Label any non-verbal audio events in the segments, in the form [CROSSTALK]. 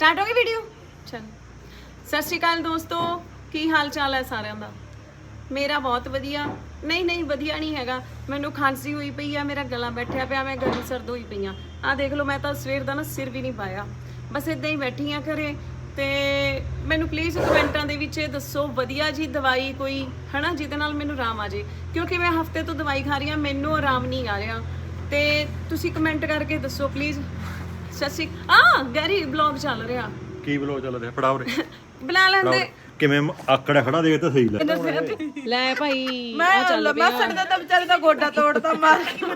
Start ਹੋ ਗਈ video ਚਲ। ਸਤਿ ਸ਼੍ਰੀ ਅਕਾਲ ਦੋਸਤੋ, ਕੀ ਹਾਲ ਚਾਲ ਹੈ ਸਾਰਿਆਂ ਦਾ? ਮੇਰਾ ਬਹੁਤ ਵਧੀਆ। ਨਹੀਂ ਨਹੀਂ, ਵਧੀਆ ਨਹੀਂ ਹੈਗਾ। ਮੈਨੂੰ ਖਾਂਸੀ ਹੋਈ ਪਈ ਆ, ਮੇਰਾ ਗਲਾ ਬੈਠਿਆ ਪਿਆ, ਮੈਂ ਗਰਮ ਸਰਦ ਹੋਈ ਪਈ ਆ। ਆ ਦੇਖ ਲਓ, ਮੈਂ ਤਾਂ ਸਵੇਰ ਦਾ ਨਾ ਸਿਰ ਵੀ ਨਹੀਂ ਪਾਇਆ। ਬਸ ਇਦਾਂ ਹੀ ਬੈਠੀ ਆ ਘਰੇ ਤੇ ਮੈਨੂੰ ਪਲੀਜ਼ ਕਮੈਂਟਾਂ ਦੇ ਵਿੱਚ ਇਹ ਦੱਸੋ, ਵਧੀਆ ਜੀ ਦਵਾਈ ਕੋਈ? ਹਨਾ, ਜਿਹਦੇ ਨਾਲ ਮੈਨੂੰ ਆਰਾਮ ਆ ਜੇ। ਕਿਉਂਕਿ ਮੈਂ ਹਫ਼ਤੇ ਤੋਂ ਦਵਾਈ ਖਾ ਰਹੀ ਆ, ਮੈਨੂੰ ਆਰਾਮ ਨਹੀਂ ਆ ਰਿਹਾ। ਤੇ ਤੁਸੀਂ ਕਮੈਂਟ ਕਰਕੇ ਦੱਸੋ ਪਲੀਜ਼ ਸਤਿ ਸ਼੍ਰੀ ਆ ਗੈਰੀ ਬਲੌਗ ਚੱਲ ਰਿਹਾ। ਕੀ ਬਲੋ ਚੱਲ ਰਿਹਾ? ਫੜਾਓ ਰੇ ਬੁਲਾ ਲੈਂਦੇ ਕਿਵੇਂ ਆਕੜਾ ਖੜਾ ਦੇ ਤਾਂ ਸਹੀ ਲੈ। ਲੈ ਭਾਈ ਮੈਂ ਲੰਮਾ ਸੜਦਾ ਤਾਂ ਵਿਚਾਰੇ ਦਾ ਗੋਡਾ ਤੋੜਦਾ ਮਾਰ ਕੇ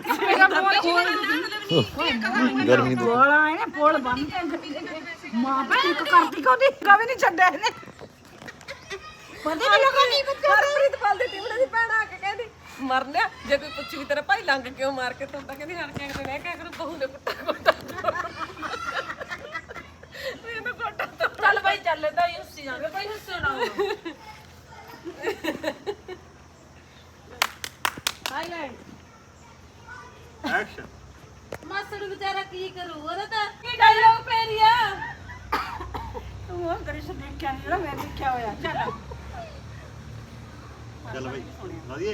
ਗਰਮੀ ਤੋਂ ਬੋਲਾ ਹੈ ਨਾ ਪੋਲ ਬੰਨ ਮਾਂ ਭੈਣ ਇੱਕ ਕਰਦੀ ਕੋਦੀ ਕਵੇ ਨਹੀਂ ਛੱਡਿਆ ਇਹਨੇ। ਪਤਾ ਨਹੀਂ ਲੱਗਾ ਕੀ ਬੱਚਾ ਹਰਪ੍ਰੀਤ ਪਾਲ ਦੇ ਟਿਵੜੇ ਦੀ ਭੈਣ ਆ ਕੇ ਕਹਿੰਦੀ ਮਰ ਲਿਆ ਜੇ ਕੋਈ ਪੁੱਛੀ ਵੀ ਤੇਰਾ ਭਾਈ ਲੰਘ ਕਿਉਂ ਮਾਰ ਕੇ ਤੁੰਦਾ ਕਹਿੰਦੀ ਹਣ ਕੇ ਅਗਲੇ ਨੇ ਕਹਿ ਕਰੂ ਬਹੂ ਨੇ ਕੁੱਟਾ ਕੁੱਟਾ ਮੈਨੂੰ ਕੋਟਾ ਚੱਲ ਤਾਂ ਹੀ ਹੁੱਸੀ ਜਾਂਗੇ ਭਾਈ ਹੁੱਸੋ ਨਾ ਐਕਸ਼ਨ ਮਾਸੜ ਵਿਚਾਰਾ ਕੀ ਕਰੂ ਉਹਦਾ ਤਾਂ ਕੀ ਡਾਇਲੌਗ ਪੈਰੀਆ ਤੂੰ ਉਹ ਕਰੀ ਸੇ ਦੇਖਿਆ ਨਹੀਂ ਜਿਹੜਾ ਮੈਂ ਦੇਖਿਆ ਹੋਇਆ। ਚੱਲ। ਚੱਲ ਬਈ ਵਧੀਆ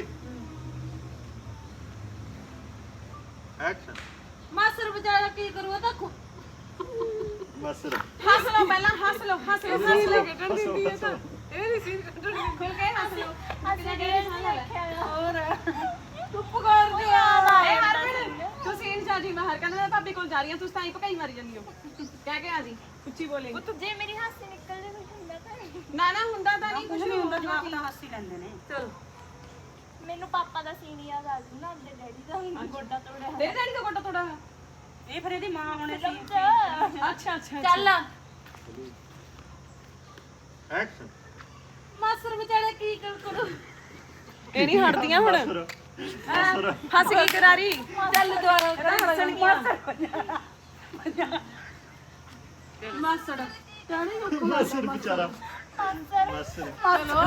ਐਕਸ਼ਨ ਮਾਸੜ ਵਿਚਾਰਾ ਕੀ ਕਰੂ ਉਹਦਾ ਖੁ- ਮਸਰ ਹੱਸ ਲਓ ਪਹਿਲਾਂ ਹੱਸ ਲਓ ਹੱਸ ਲਓ ਹੱਸ ਲਓ ਕੱਢਣ ਦਿੰਦੀ ਹੈ ਤਾਂ ਇਹ ਨਹੀਂ ਸੀਨ ਕੱਢਣ ਦਿੰਦੀ ਖੁੱਲ ਕੇ ਹੱਸ ਲਓ ਹੋਰ। ਚੁੱਪ ਕਰ ਜਾ ਏ ਹਰਮਨ ਤੂੰ ਸੀਨ ਚਾਜੀ ਬਾਹਰ ਕਹਿੰਦਾ ਭਾਬੀ ਕੋਲ ਜਾ ਰਹੀ ਆ ਤੂੰ ਤਾਂ ਹੀ ਭਕਾਈ ਮਾਰੀ ਜਾਂਦੀ ਹੋ। ਕਹਿ ਕੇ ਆ ਜੀ ਉੱਚੀ ਬੋਲੇ ਜੇ ਮੇਰੀ ਹਾਸੀ ਨਿਕਲ ਜੇ ਕੁਝ ਹੁੰਦਾ ਤਾਂ। ਨਾ ਨਾ ਹੁੰਦਾ ਤਾਂ ਨਹੀਂ ਕੁਝ ਨਹੀਂ ਹੁੰਦਾ ਜਵਾਕ ਤਾਂ ਹਾਸੀ ਲੈਂਦੇ ਨੇ। ਚਲੋ। ਮੈਨੂੰ ਪਾਪਾ ਦਾ ਸੀਨ ਯਾਦ ਆ ਜੂ ਨਾ ਆਪਣੇ ਡੈਡੀ ਦਾ ਗੋਡਾ ਤੋੜਿਆ ਦੇ ਡੈਡੀ ਦਾ ਕੋਟਾ ਤੋੜਾ ਇਹ ਫਿਰ ਇਹਦੀ ਮਾਂ ਹੋਣੇ ਸੀ। ਅੱਛਾ ਅੱਛਾ। ਚੱਲ। ਐਕਸ਼ਨ ਮਾਸੜ ਵਿਚਾਰਾ ਕੀ ਕਰ ਕਰੂ? ਇਹ ਨਹੀਂ ਹਟਦੀਆਂ ਹੁਣ। ਮਸਰ। ਮਸਰ। ਹੱਸ ਕੀ ਕਰਾਰੀ। ਚੱਲ ਦੁਆਰਾ ਹੱਸਣਗੀਆਂ ਮਾਸੜ ਮਸਰ। ਵਿਚਾਰਾ। ਮਾਸੜ ਮਸਰ। ਚਲੋ।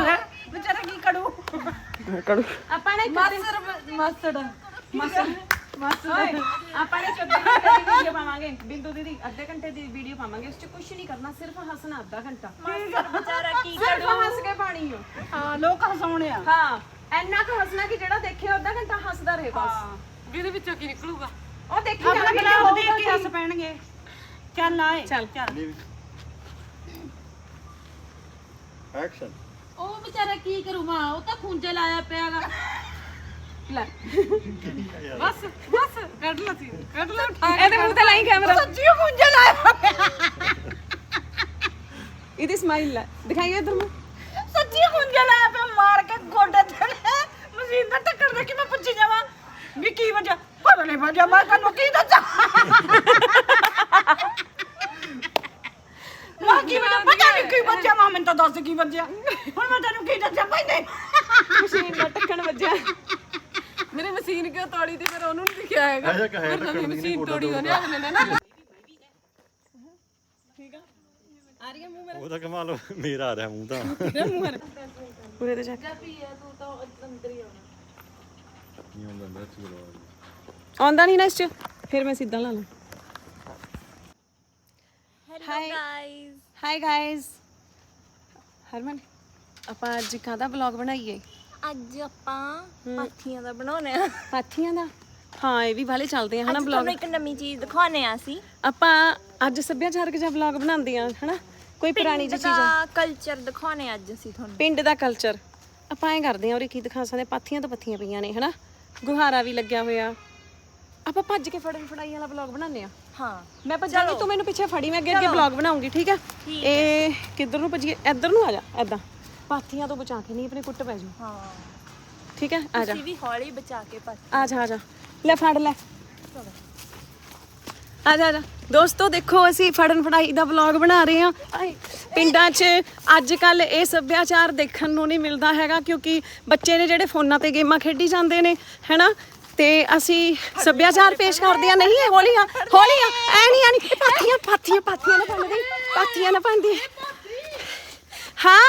ਵਿਚਾਰਾ ਕੀ ਕਰੂ? ਆਪਾਂ ਨੇ ਮਾਸੜ ਮਾਸੜ ਮਾਸੜ ਮਾਸੜ ਆਪਾਂ ਨੇ 14 ਘੰਟੇ ਦੀ ਵੀਡੀਓ ਪਾਵਾਂਗੇ। ਬਿੰਦੂ ਦੀਦੀ ਅੱਧੇ ਘੰਟੇ ਦੀ ਵੀਡੀਓ ਪਾਵਾਂਗੇ। ਉਸ 'ਚ ਕੁਝ ਨਹੀਂ ਕਰਨਾ ਸਿਰਫ ਹੱਸਣਾ ਅੱਧਾ ਘੰਟਾ। ਮਾਸੜ ਵਿਚਾਰਾ ਕੀ ਸਿਰਫ ਹੱਸ ਕੇ ਪਾਣੀ ਹੋ ਹਾਂ ਲੋਕ ਹਸਾਉਣੇ ਆ। ਹਾਂ ਇੰਨਾ ਕੁ ਹੱਸਣਾ ਕਿ ਜਿਹੜਾ ਦੇਖੇ ਅੱਧਾ ਘੰਟਾ ਹੱਸਦਾ ਰਹੇ ਬਸ। ਇਹਦੇ ਵਿੱਚੋਂ ਕੀ ਨਿਕਲੂਗਾ? ਉਹ ਦੇਖੀ ਆਪਣਾ ਜਾਣਾ ਬਲਾ ਉਹ ਦੇਖ ਕੇ। ਹੱਸ ਪੈਣਗੇ। ਚੱਲ ਆਏ। ਚੱਲ। ਐਕਸ਼ਨ ਉਹ ਵਿਚਾਰਾ ਕੀ ਕਰੂ ਮਾਂ ਉਹ ਤਾਂ ਖੁੰਝੇ ਲਾਇਆ ਪਿਆਗਾ ਲੈ। ਬਸ ਬਸ ਕੱਢ ਲਾ ਸੀ ਕੱਢ ਲਾ ਉਠਾ ਇਹਦੇ ਮੂੰਹ ਤੇ ਲਾਈ ਕੈਮਰਾ ਸੱਚੀ ਕੁੰਜਾ ਲਾਇਆ ਇਹਦੀ ਸਮਾਈਲ ਲੈ। ਦਿਖਾਈਏ ਇਧਰ ਨੂੰ। ਸੱਚੀ ਕੁੰਜਾ ਲਾਇਆ ਪਿਆ ਮਾਰ ਕੇ ਗੋਡੇ ਤੇ ਮਸ਼ੀਨ ਦਾ ਟੱਕਰ ਦੇ ਕੇ ਮੈਂ ਪੁੱਛੀ ਜਾਵਾਂ ਵੀ ਕੀ ਵਜ੍ਹਾ? ਪਤਾ ਨਹੀਂ ਵਜ੍ਹਾ ਮੈਂ ਤੁਹਾਨੂੰ ਕੀ ਦੱਸਾਂ? ਮਾਂ ਕੀ ਵਜ੍ਹਾ? ਪਤਾ ਨਹੀਂ ਕੀ ਵਜ੍ਹਾ ਮਾਂ ਮੈਨੂੰ ਤਾਂ ਦੱਸ ਕੀ ਵਜ੍ਹਾ। ਹੁਣ ਮੈਂ ਤੈਨੂੰ ਕੀ ਦੱਸਾਂ ਭਾਈ ਨਹੀਂ ਮਸ਼ੀਨ ਦਾ ਟੱਕਣ ਵੱਜਿਆ ਮੇਰੇ ਮਸ਼ੀਨ ਕਿਉਂ ਤੋੜੀ ਤੇ ਫਿਰ ਉਹਨੂੰ ਨਹੀਂ ਦਿਖਿਆ ਹੈਗਾ? ਐਸਾ ਕਹੇ ਤਾਂ ਕਰ ਨਹੀਂ ਕੋਟਾ ਤੋੜਦਾ ਆ ਰਹੀ ਹੈ ਮੂੰਹ ਉਹ ਤਾਂ ਕਮਾਲ ਮੇਰਾ ਆ ਰਿਹਾ ਮੂੰਹ ਤਾਂ। ਮੇਰਾ ਮੂੰਹ ਹਰ ਪੂਰੇ ਤੇ ਚੱਕ। ਤੂੰ ਤਾਂ ਅੰਦਰ ਹੀ ਆਉਣਾ। ਨਹੀਂ ਹੁੰਦਾ ਮੈਂ ਚਲੋ ਆਉਂਦਾ ਨਹੀਂ ਨਾ ਇਸ ਚ। ਫਿਰ ਮੈਂ ਸਿੱਧਾ ਲਾ ਲਾਂ। Hello guys hi guys Harman ਆਪਾਂ ਅੱਜ ਕਾਹਦਾ ਵਲੌਗ ਬਣਾਈਏ? ਅੱਜ ਆਪਾਂ ਪਾਥੀਆਂ ਦਾ ਬਣਾਉਣੇ ਆ। ਪਾਥੀਆਂ ਦਾ? ਹਾਂ ਇਹ ਵੀ ਵਾਲੇ ਚੱਲਦੇ ਆ ਹਨਾ ਅੱਜ ਤੁਹਾਨੂੰ ਇੱਕ ਨਵੀਂ ਚੀਜ਼ ਦਿਖਾਉਣੇ ਆ ਅਸੀਂ। ਆਪਾਂ ਅੱਜ ਸੱਭਿਆਚਾਰਕ ਜਿਹਾ ਵਲੌਗ ਬਣਾਉਂਦੇ ਆ ਹਨਾ? ਕੋਈ ਪੁਰਾਣੀ ਜਿਹੀ ਚੀਜ਼ ਕਲਚਰ ਦਿਖਾਉਣੇ ਆ ਅੱਜ ਅਸੀਂ ਤੁਹਾਨੂੰ। ਪਿੰਡ ਦਾ ਕਲਚਰ ਆਪਾਂ ਐ ਕਰਦੇ ਆ ਔਰ ਕੀ ਦਿਖਾ ਸਕਦੇ ਪਾਥੀਆਂ ਤਾਂ ਪੱਥੀਆਂ ਪਈਆਂ ਨੇ ਹਨਾ? ਗੁਹਾਰਾ ਵੀ ਲੱਗਿਆ ਹੋਇਆ। ਆਪਾਂ ਭੱਜ ਕੇ ਫੜਨ ਫੜਾਈ ਵਾਲਾ ਵਲੌਗ ਬਣਾਉਂਦੇ ਆ। ਹਾਂ ਮੈਂ ਭੱਜਾਂਗੀ ਤੂੰ ਮੈਨੂੰ ਪਿੱਛੇ ਫੜੀ ਮੈਂ ਅੱਗੇ ਅੱਗੇ ਵਲੌਗ ਬਣਾਉਂਗੀ ਠੀਕ ਆ? ਇਹ ਕਿੱਧਰ ਨੂੰ ਭੱਜੀਏ? ਇੱਧਰ ਨੂੰ ਆ ਜਾ ਐਦਾਂ ਪਾਥੀਆਂ ਤੋਂ ਬਚਾ ਕੇ ਨਹੀਂ ਆਪਣੇ ਕੁੱਟ ਪੈ ਜੂ ਹਾਂ। ਠੀਕ ਹੈ? ਆ ਜਾ। ਤੁਸੀਂ ਵੀ ਹੌਲੀ ਬਚਾ ਕੇ ਪਾ ਆ ਜਾ ਆ ਜਾ। ਲੈ ਫੜ ਲੈ। ਆ ਜਾ ਆ ਜਾ। ਦੋਸਤੋ ਦੇਖੋ ਅਸੀਂ ਫੜਨ ਫੜਾਈ ਦਾ ਵਲੌਗ ਬਣਾ ਰਹੇ ਹਾਂ। ਆਏ, ਪਿੰਡਾਂ 'ਚ ਅੱਜ ਕੱਲ ਇਹ ਸੱਭਿਆਚਾਰ ਦੇਖਣ ਨੂੰ ਨਹੀਂ ਮਿਲਦਾ ਹੈਗਾ ਕਿਉਂਕਿ ਬੱਚੇ ਨੇ ਜਿਹੜੇ ਫੋਨਾਂ ਤੇ ਗੇਮਾਂ ਖੇਡੀ ਜਾਂਦੇ ਨੇ ਹੈਨਾ? ਤੇ ਅਸੀਂ ਸੱਭਿਆਚਾਰ ਪੇਸ਼ ਕਰਦੇ ਆ ਨਹੀਂ ਇਹ ਹੌਲੀ ਆ ਹੌਲੀ। ਆ। ਐ ਨਹੀਂ ਆਣੀ ਪਾਥੀਆਂ ਪਾਥੀਆਂ ਪਾਥੀਆਂ ਨਾ ਪੰਦੀ ਪਾਥੀਆਂ ਨਾ ਪੰਦੀ ਹਾਂ?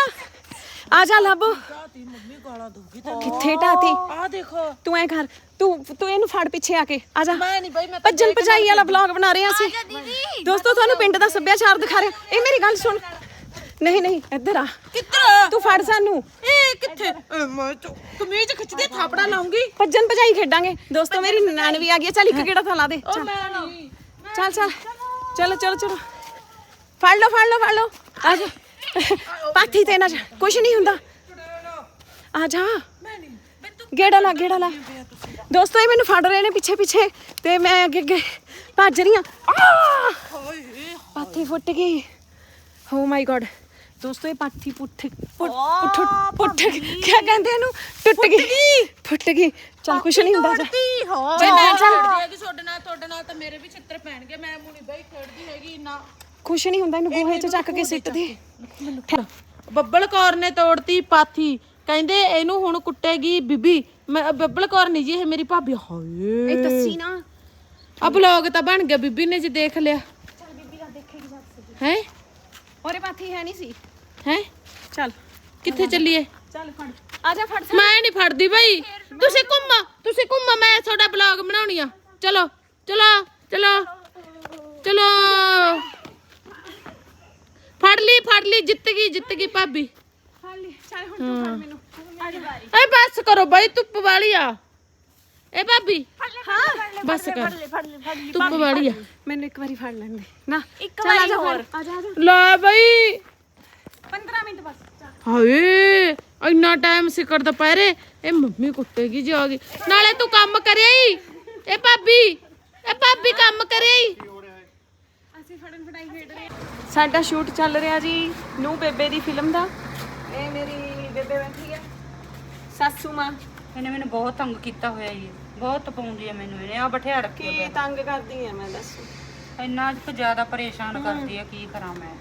ਆ ਜਾ ਲੱਭ ਢਾਤੀ ਮੰਮੀ ਗਾਲਾਂ ਦੂਗੀ ਕਿੱਥੇ ਢਾਤੀ? ਆ ਦੇਖੋ। ਤੂੰ ਐ ਕਰ ਤੂੰ ਤੂੰ ਇਹਨੂੰ ਫੜ ਪਿੱਛੇ ਆ ਕੇ ਆ ਜਾ। ਮੈਂ ਨਹੀਂ ਬਈ ਮੈਂ ਭੱਜਣ ਭਜਾਈ ਵਾਲਾ ਵਲੌਗ ਬਣਾ ਰਹੇ ਹਾਂ ਅਸੀਂ ਦੋਸਤੋ ਤੁਹਾਨੂੰ ਪਿੰਡ ਦਾ ਸੱਭਿਆਚਾਰ ਦਿਖਾ ਰਹੇ। ਇਹ ਮੇਰੀ ਗੱਲ ਸੁਣ। ਨਹੀਂ ਨਹੀਂ ਇੱਧਰ ਆ। ਕਿੱਧਰ? ਤੂੰ ਫੜ ਸਾਨੂੰ। ਇਹ ਕਿੱਥੇ? ਮੈਂ ਤਾਂ ਕਮੀਜ਼ ਖਿੱਚਦੀ ਥਾਪੜਾ ਲਾਉਂਗੀ। ਭੱਜਣ ਭਜਾਈ ਖੇਡਾਂਗੇ। ਦੋਸਤੋ ਮੇਰੀ ਨਾਨ ਵੀ ਆ ਗਈ। ਚੱਲ ਇੱਕ ਤਾਂ ਲਾ ਦੇ। ਚੱਲ। ਚਲੋ ਚਲੋ ਚਲੋ। ਫੜ ਲਓ ਫੜ ਲਓ ਫੜ ਲਓ। ਆ ਜਾ। ਪਾਥੀ ਤੇ ਨਾ ਜਾ ਕੁਛ ਨਹੀਂ ਹੁੰਦਾ। ਆ ਜਾ। ਗੇੜਾ ਲਾ ਗੇੜਾ ਲਾ। ਦੋਸਤੋ ਇਹ ਮੈਨੂੰ ਫੜ ਰਹੇ ਨੇ ਪਿੱਛੇ ਪਿੱਛੇ। ਤੇ ਮੈਂ ਅੱਗੇ ਅੱਗੇ ਭੱਜ ਰਹੀ ਆ! ਹਾਏ ਪਾਥੀ ਫੁੱਟ ਗਈ। ਓ ਮਾਈ ਗॉड ਦੋਸਤੋ ਇਹ ਪਾਥੀ ਪੁੱਠ ਪੁੱਠ ਕੀ ਕਹਿੰਦੇ ਇਹਨੂੰ? ਟੁੱਟ ਗਈ। ਫੁੱਟ ਗਈ। ਚੱਲ ਕੁਛ ਨਹੀਂ ਹੁੰਦਾ ਜਾ ਮੈਂ ਹੈਗੀ ਤੁਹਾਡੇ ਨਾਲ ਤੁਹਾਡੇ ਨਾਲ ਤਾਂ ਮੇਰੇ ਵੀ ਛਿੱਤਰ ਪੈਣਗੇ। ਮੈਂ ਮੁਨੀ ਬਈ ਖੇਡਦੀ ਹੈਗੀ ਨਾ ਕੁਛ ਨਹੀਂ ਹੁੰਦਾ ਇਹਨੂੰ ਗੋਹੇ 'ਚ ਚੱਕ ਕੇ ਸਿੱਟ ਦੇ ਬੱਬਲ ਕੌਰ ਨੇ ਤੋੜਤੀ ਪਾਥੀ। ਕਹਿੰਦੇ ਇਹਨੂੰ ਹੁਣ ਕੁੱਟੇਗੀ ਬੀਬੀ। ਮੈਂ ਬੱਬਲ ਕੌਰ ਨਹੀਂ ਜੀ ਇਹ ਮੇਰੀ ਭਾਬੀ ਹਾਏ। ਇਹ ਦੱਸੀ ਨਾ। ਆ ਬਲੌਗ ਤਾਂ ਬਣ ਗਿਆ ਬੀਬੀ ਨੇ ਜੀ ਦੇਖ ਲਿਆ। ਚੱਲ ਬੀਬੀ ਦਾ ਦੇਖੇਗੀ ਸੱਸ ਹੈ? ਔਰੇ ਪਾਥੀ ਹੈ ਨਹੀਂ ਸੀ। ਹੈ? ਚੱਲ। ਕਿੱਥੇ ਚੱਲੀਏ? ਚੱਲ ਫੜ। ਆ ਜਾ ਫੜ ਮੈਂ ਨਹੀਂ ਫੜਦੀ ਬਈ। ਤੁਸੀਂ ਘੁੰਮੋ ਤੁਸੀਂ ਘੁੰਮੋ ਮੈਂ ਤੁਹਾਡਾ ਬਲੌਗ ਬਣਾਉਣੀ ਆ। ਚਲੋ ਚਲੋ ਚਲੋ ਚਲੋ। ਫੜ ਲਈ ਜਿੱਤ ਗਈ ਜਿੱਤ ਗਈ ਭਾਬੀ। ਫੜ ਲਈ। ਚੱਲ ਹੁਣ ਤੂੰ ਫੜ ਮੈਨੂੰ। ਏ ਬਸ ਕਰੋ ਬਈ ਧੁੱਪ ਵਾਲੀ ਆ। ਏ ਭਾਬੀ। ਹਾਂ। ਬਸ ਕਰ। ਧੁੱਪ ਵਾਲੀ ਆ। ਮੈਨੂੰ ਇੱਕ ਵਾਰੀ ਫੜ ਲੈਣ ਦੇ। ਨਾ। ਇੱਕ ਵਾਰੀ ਜਾ ਹੋਰ। ਆ ਜਾ ਆ ਜਾ। ਲੈ ਬਈ। 15 ਮਿੰਟ ਬਸ ਹਾਏ ਇੰਨਾ ਟਾਈਮ ਸਿਕਰ ਦੁਪਹਿਰੇ। ਇਹ ਮੰਮੀ ਕੁੱਟੇਗੀ ਜੀ ਆ ਗਈ ਨਾਲੇ ਤੂੰ ਕੰਮ ਕਰਿਆ ਈ। ਇਹ ਭਾਬੀ ਇਹ ਭਾਬੀ ਕੰਮ ਕਰਿਆ ਈ ਅਸੀਂ ਫੜਨ ਫੜਾਈ ਖੇਡ ਰਹੇ ਹਾਂ। ਸਾਡਾ ਸ਼ੂਟ ਚੱਲ ਰਿਹਾ ਜੀ ਨੂੰ ਬੇਬੇ ਦੀ ਫਿਲਮ ਦਾ। ਇਹ ਮੇਰੀ ਬੇਬੇ ਬੈਠੀ ਹੈ। ਸਾਸੂ ਮਾਂ। ਇਹਨੇ ਮੈਨੂੰ ਬਹੁਤ ਤੰਗ ਕੀਤਾ ਹੋਇਆ ਜੀ। ਬਹੁਤ ਪਾਉਂਦੀ ਆ ਮੈਨੂੰ ਇਹਨੇ ਆ ਬਿਠਾ ਰੱਖਿਆ ਕੀ ਤੰਗ ਕਰਦੀ ਐ ਮੈਂ ਦੱਸ। ਇੰਨਾ ਜ਼ਿਆਦਾ ਪਰੇਸ਼ਾਨ ਕਰਦੀ ਆ ਕੀ ਕਰਾਂ ਮੈਂ।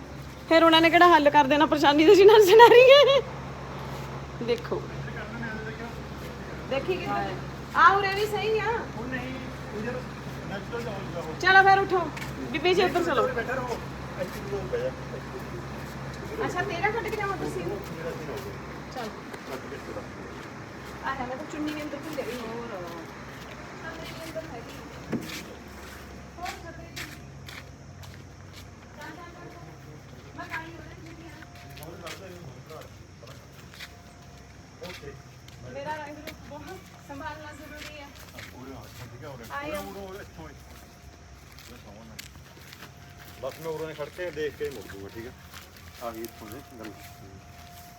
ਫਿਰ ਉਹਨਾਂ ਨੇ ਕਿਹੜਾ ਹੱਲ ਕਰ ਦੇਣਾ ਪਰੇਸ਼ਾਨੀ ਦੇ ਜਿਨਾਂ ਸੁਣਾ ਰਹੀ ਹੈ। ਦੇਖੋ। ਦੇਖੀ ਕਿ ਆ ਉਰੇ ਵੀ ਸਹੀ ਆ। ਚਲੋ ਫਿਰ ਉਠੋ। ਬੀਬੀ ਜੀ ਉੱਧਰ ਚਲੋ। ਅੱਛਾ ਤੇਰਾ ਕੱਟ ਕੇ ਜਾਵਾਂ ਤੁਸੀਂ? ਚਲ। ਆ ਜਾ ਮੈਂ ਤਾਂ ਚੁੰਨੀ ਵੀ ਅੰਦਰ ਭੁੱਲ ਗਈ ਹੋਰ। ਮੇਰਾ ਰੰਗ ਰੂਪ ਬਹੁਤ ਸੰਭਾਲਣਾ ਜ਼ਰੂਰੀ ਹੈ। ਆਇਓ ਬਸ ਮੈਂ ਉਰੋਂ ਖੜ ਕੇ ਦੇਖ ਕੇ ਮੁੜ ਦੂੰਗਾ ਠੀਕ ਹੈ ਆ? ਗਈ ਇੱਥੋਂ ਦੀ ਗੱਲ।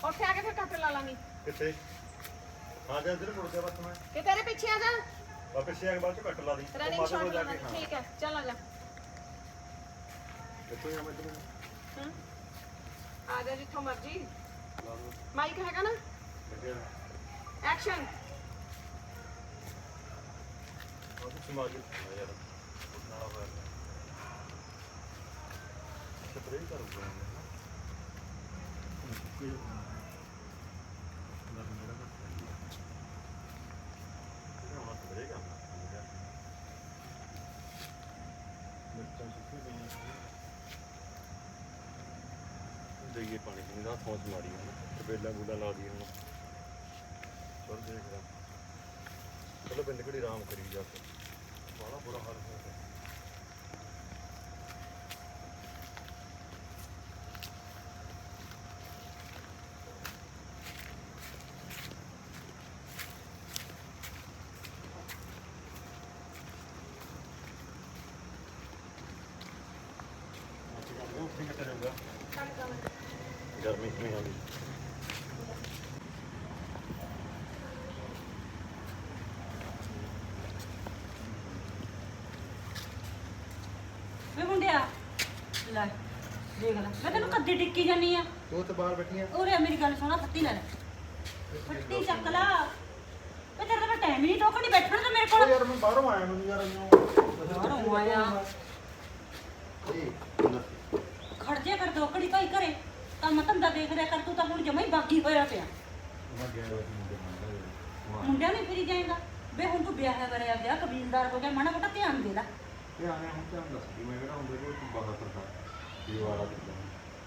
ਉੱਥੇ ਆ ਕੇ ਫਿਰ ਕੱਟ ਲਾ ਲਾਂਗੀ। ਕਿੱਥੇ? ਆ ਜਾ ਇੱਧਰ ਮੁੜ ਗਿਆ ਬਸ ਮੈਂ। ਕਿ ਤੇਰੇ ਪਿੱਛੇ ਆ ਜਾ। ਵਾਪਸ ਆ ਕੇ ਬਾਅਦ ਚ ਕੱਟ ਲਾ ਦੀ। ਰਨਿੰਗ ਸ਼ਾਟ ਹਾਂ। ਠੀਕ ਹੈ ਚੱਲ ਆ ਜਾ। ਕਿੱਥੋਂ ਜਾ ਮੈਂ ਇੱਧਰ? ਆ ਜਾ ਜਿੱਥੋਂ ਮਰਜ਼ੀ। ਲਾ ਦੋ ਮਾਈਕ ਹੈਗਾ ਨਾ? ਐਕਸ਼ਨ ਆ ਤੂੰ ਸਮਾ ਕੇ ਆ ਯਾਰ ਨਾ ਹੋਇਆ। ਦੇਈਏ ਪਾਣੀ ਪੂਣੀ ਦਾ ਥੋਸ ਮਾਰੀ ਹੁਣ ਤੇ ਬੂਲਾ ਲਾ ਦੀ ਹੁਣ ਚਲ ਦੇਖਦਾ ਚਲੋ ਬਿੰਦ ਘੜੀ ਆਰਾਮ ਕਰੀ ਜਾ ਕੇ। ਬੜਾ ਬੁਰਾ ਹਾਲ ਹੋ ਗਿਆ ਗਰਮੀ ਕਿਵੇਂ ਆ ਗਈ ਵੇ ਮੁੰਡਿਆ ਲੈ ਦੇਖ ਲੈ। ਮੈਂ ਤੈਨੂੰ ਕੱਦੀ ਟਿੱਕੀ ਜਾਨੀ ਆ। ਤੂੰ ਤੇ ਬਾਹਰ ਬੈਠੀ ਆ। ਉਰੇ ਮੇਰੀ ਗੱਲ ਸੁਣਾ ਫੱਟੀ ਲੈ ਲੈ। ਫੱਟੀ ਚੱਕ ਲਾ। ਵੇ ਤੇਰੇ ਤਾਂ ਟਾਈਮ ਹੀ ਨਹੀਂ ਟੋਕਣੀ ਬੈਠਣ ਦਾ ਮੇਰੇ ਕੋਲ। ਯਾਰ ਮੈਂ ਬਾਹਰੋਂ ਆਇਆ ਮੈਨੂੰ ਯਾਰ ਬਾਹਰੋਂ ਆਇਆ। ਖੜ ਜਾ ਕਰ ਦੋ ਘੜੀ ਭਾਈ ਘਰੇ ਕੰਮ ਧੰਦਾ ਦੇਖ ਲਿਆ ਕਰ ਤੂੰ ਤਾਂ ਹੁਣ ਜਮਾ ਹੀ ਬਾਗੀ ਹੋਇਆ ਪਿਆ। ਮੈਂ ਗਿਆ ਹੋਇਆ ਸੀ ਮੁੰਡੇ ਨਾਲ ਮੁੰਡਿਆਂ ਨੇ ਫਿਰੀ ਜਾਏਗਾ। ਵੇ ਹੁਣ ਤੂੰ ਵਿਆਹ ਕਰਿਆ ਵਿਆਹ ਕਬੀਲਦਾਰ ਹੋ ਗਿਆ ਮਾੜਾ ਮੋਟਾ ਧਿਆਨ ਦੇ ਲੈ। ਤੇ ਆਇਆ ਹੁਣ ਤਾਂ ਦੱਸ ਦੀ ਮੈਂ ਕਿਹੜਾ ਹੁੰਦਾ ਕੋਈ ਤੂੰ ਬਾਹਰ ਕਰਦਾ ਦੀਵਾਰਾ ਦਿੱਤਾ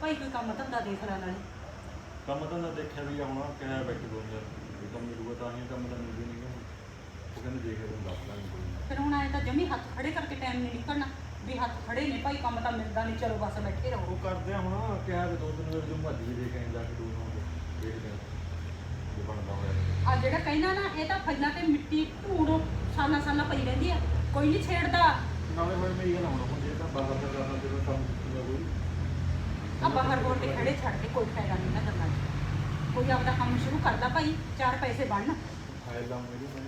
ਭਾਈ ਕੋਈ ਕੰਮ ਧੰਦਾ ਦੇਖ ਲੈ ਨਾਲੇ। ਕੰਮ ਤਾਂ ਨਾ ਦੇਖਿਆ ਵੀ ਆਉਣਾ ਕਿਹਾ ਬੈਠੇ ਦੋ ਯਾਰ ਇਹ ਕੰਮ ਮਿਲੂਗਾ ਤਾਂ ਹੀ ਕੰਮ ਤਾਂ ਮਿਲਦੇ ਨਹੀਂ। ਉਹ ਕਹਿੰਦੇ ਦੇਖ ਤੁਹਾਨੂੰ ਦੱਸ ਦਾਂਗੇ ਕੋਈ। ਨਾ। ਫਿਰ ਹੁਣ ਆਏ ਤਾਂ ਜਮੀ ਹੱਥ ਖੜੇ ਕਰਕੇ ਟਾਈਮ ਨਹੀਂ ਨਿਕਲਣਾ। ਵੀ ਹੱਥ ਖੜੇ ਨੇ ਭਾਈ ਕੰਮ ਤਾਂ ਮਿਲਦਾ ਨਹੀਂ ਚਲੋ ਬਸ ਬੈਠੇ ਰਹੋ। ਉਹ ਕਰਦੇ ਆ ਹੁਣ ਕਿਹਾ ਵੀ ਦੋ ਤਿੰਨ ਵਾਰ ਜੋ ਵੀ ਦੇ ਕੇ ਜਾ ਕੇ ਦੋ ਨੂੰ ਦੇਖਦੇ ਆ ਜੇ ਬਣਦਾ ਹੋਇਆ ਆ ਜਿਹੜਾ ਕਹਿੰਦਾ ਨਾ ਇਹ ਤਾਂ ਫੈਲਾ ਤੇ ਮਿੱਟੀ ਧੂੜ ਸਾਲਾਂ ਸਾਲਾਂ ਪਈ ਰਹਿੰਦੀ ਆ ਕੋਈ ਨਹੀਂ ਛੇੜਦਾ। ਨਾਲੇ ਫਿਰ ਮੇਰੀ ਗੱਲ ਹੁਣ ਹੁਣ ਜੇ ਤਾਂ ਬਾਹਰ ਦਾ ਕਰਨਾ ਤੇ ਕੰਮ ਕੀਤਾ ਕੋਈ। ਆ ਬਾਹਰ ਬੋਲ ਕੇ ਖੜੇ ਛੱਡ ਕੇ ਕੋਈ ਫਾਇਦਾ ਨਹੀਂ ਨਾ ਕਰਨਾ। ਕੋਈ ਆਪਦਾ ਕੰਮ ਸ਼ੁਰੂ ਕਰਦਾ ਭਾਈ ਚਾਰ ਪੈਸੇ ਬਣਨ। ਫਾਇਲ ਲਾ ਮੇਰੀ ਮੈਂ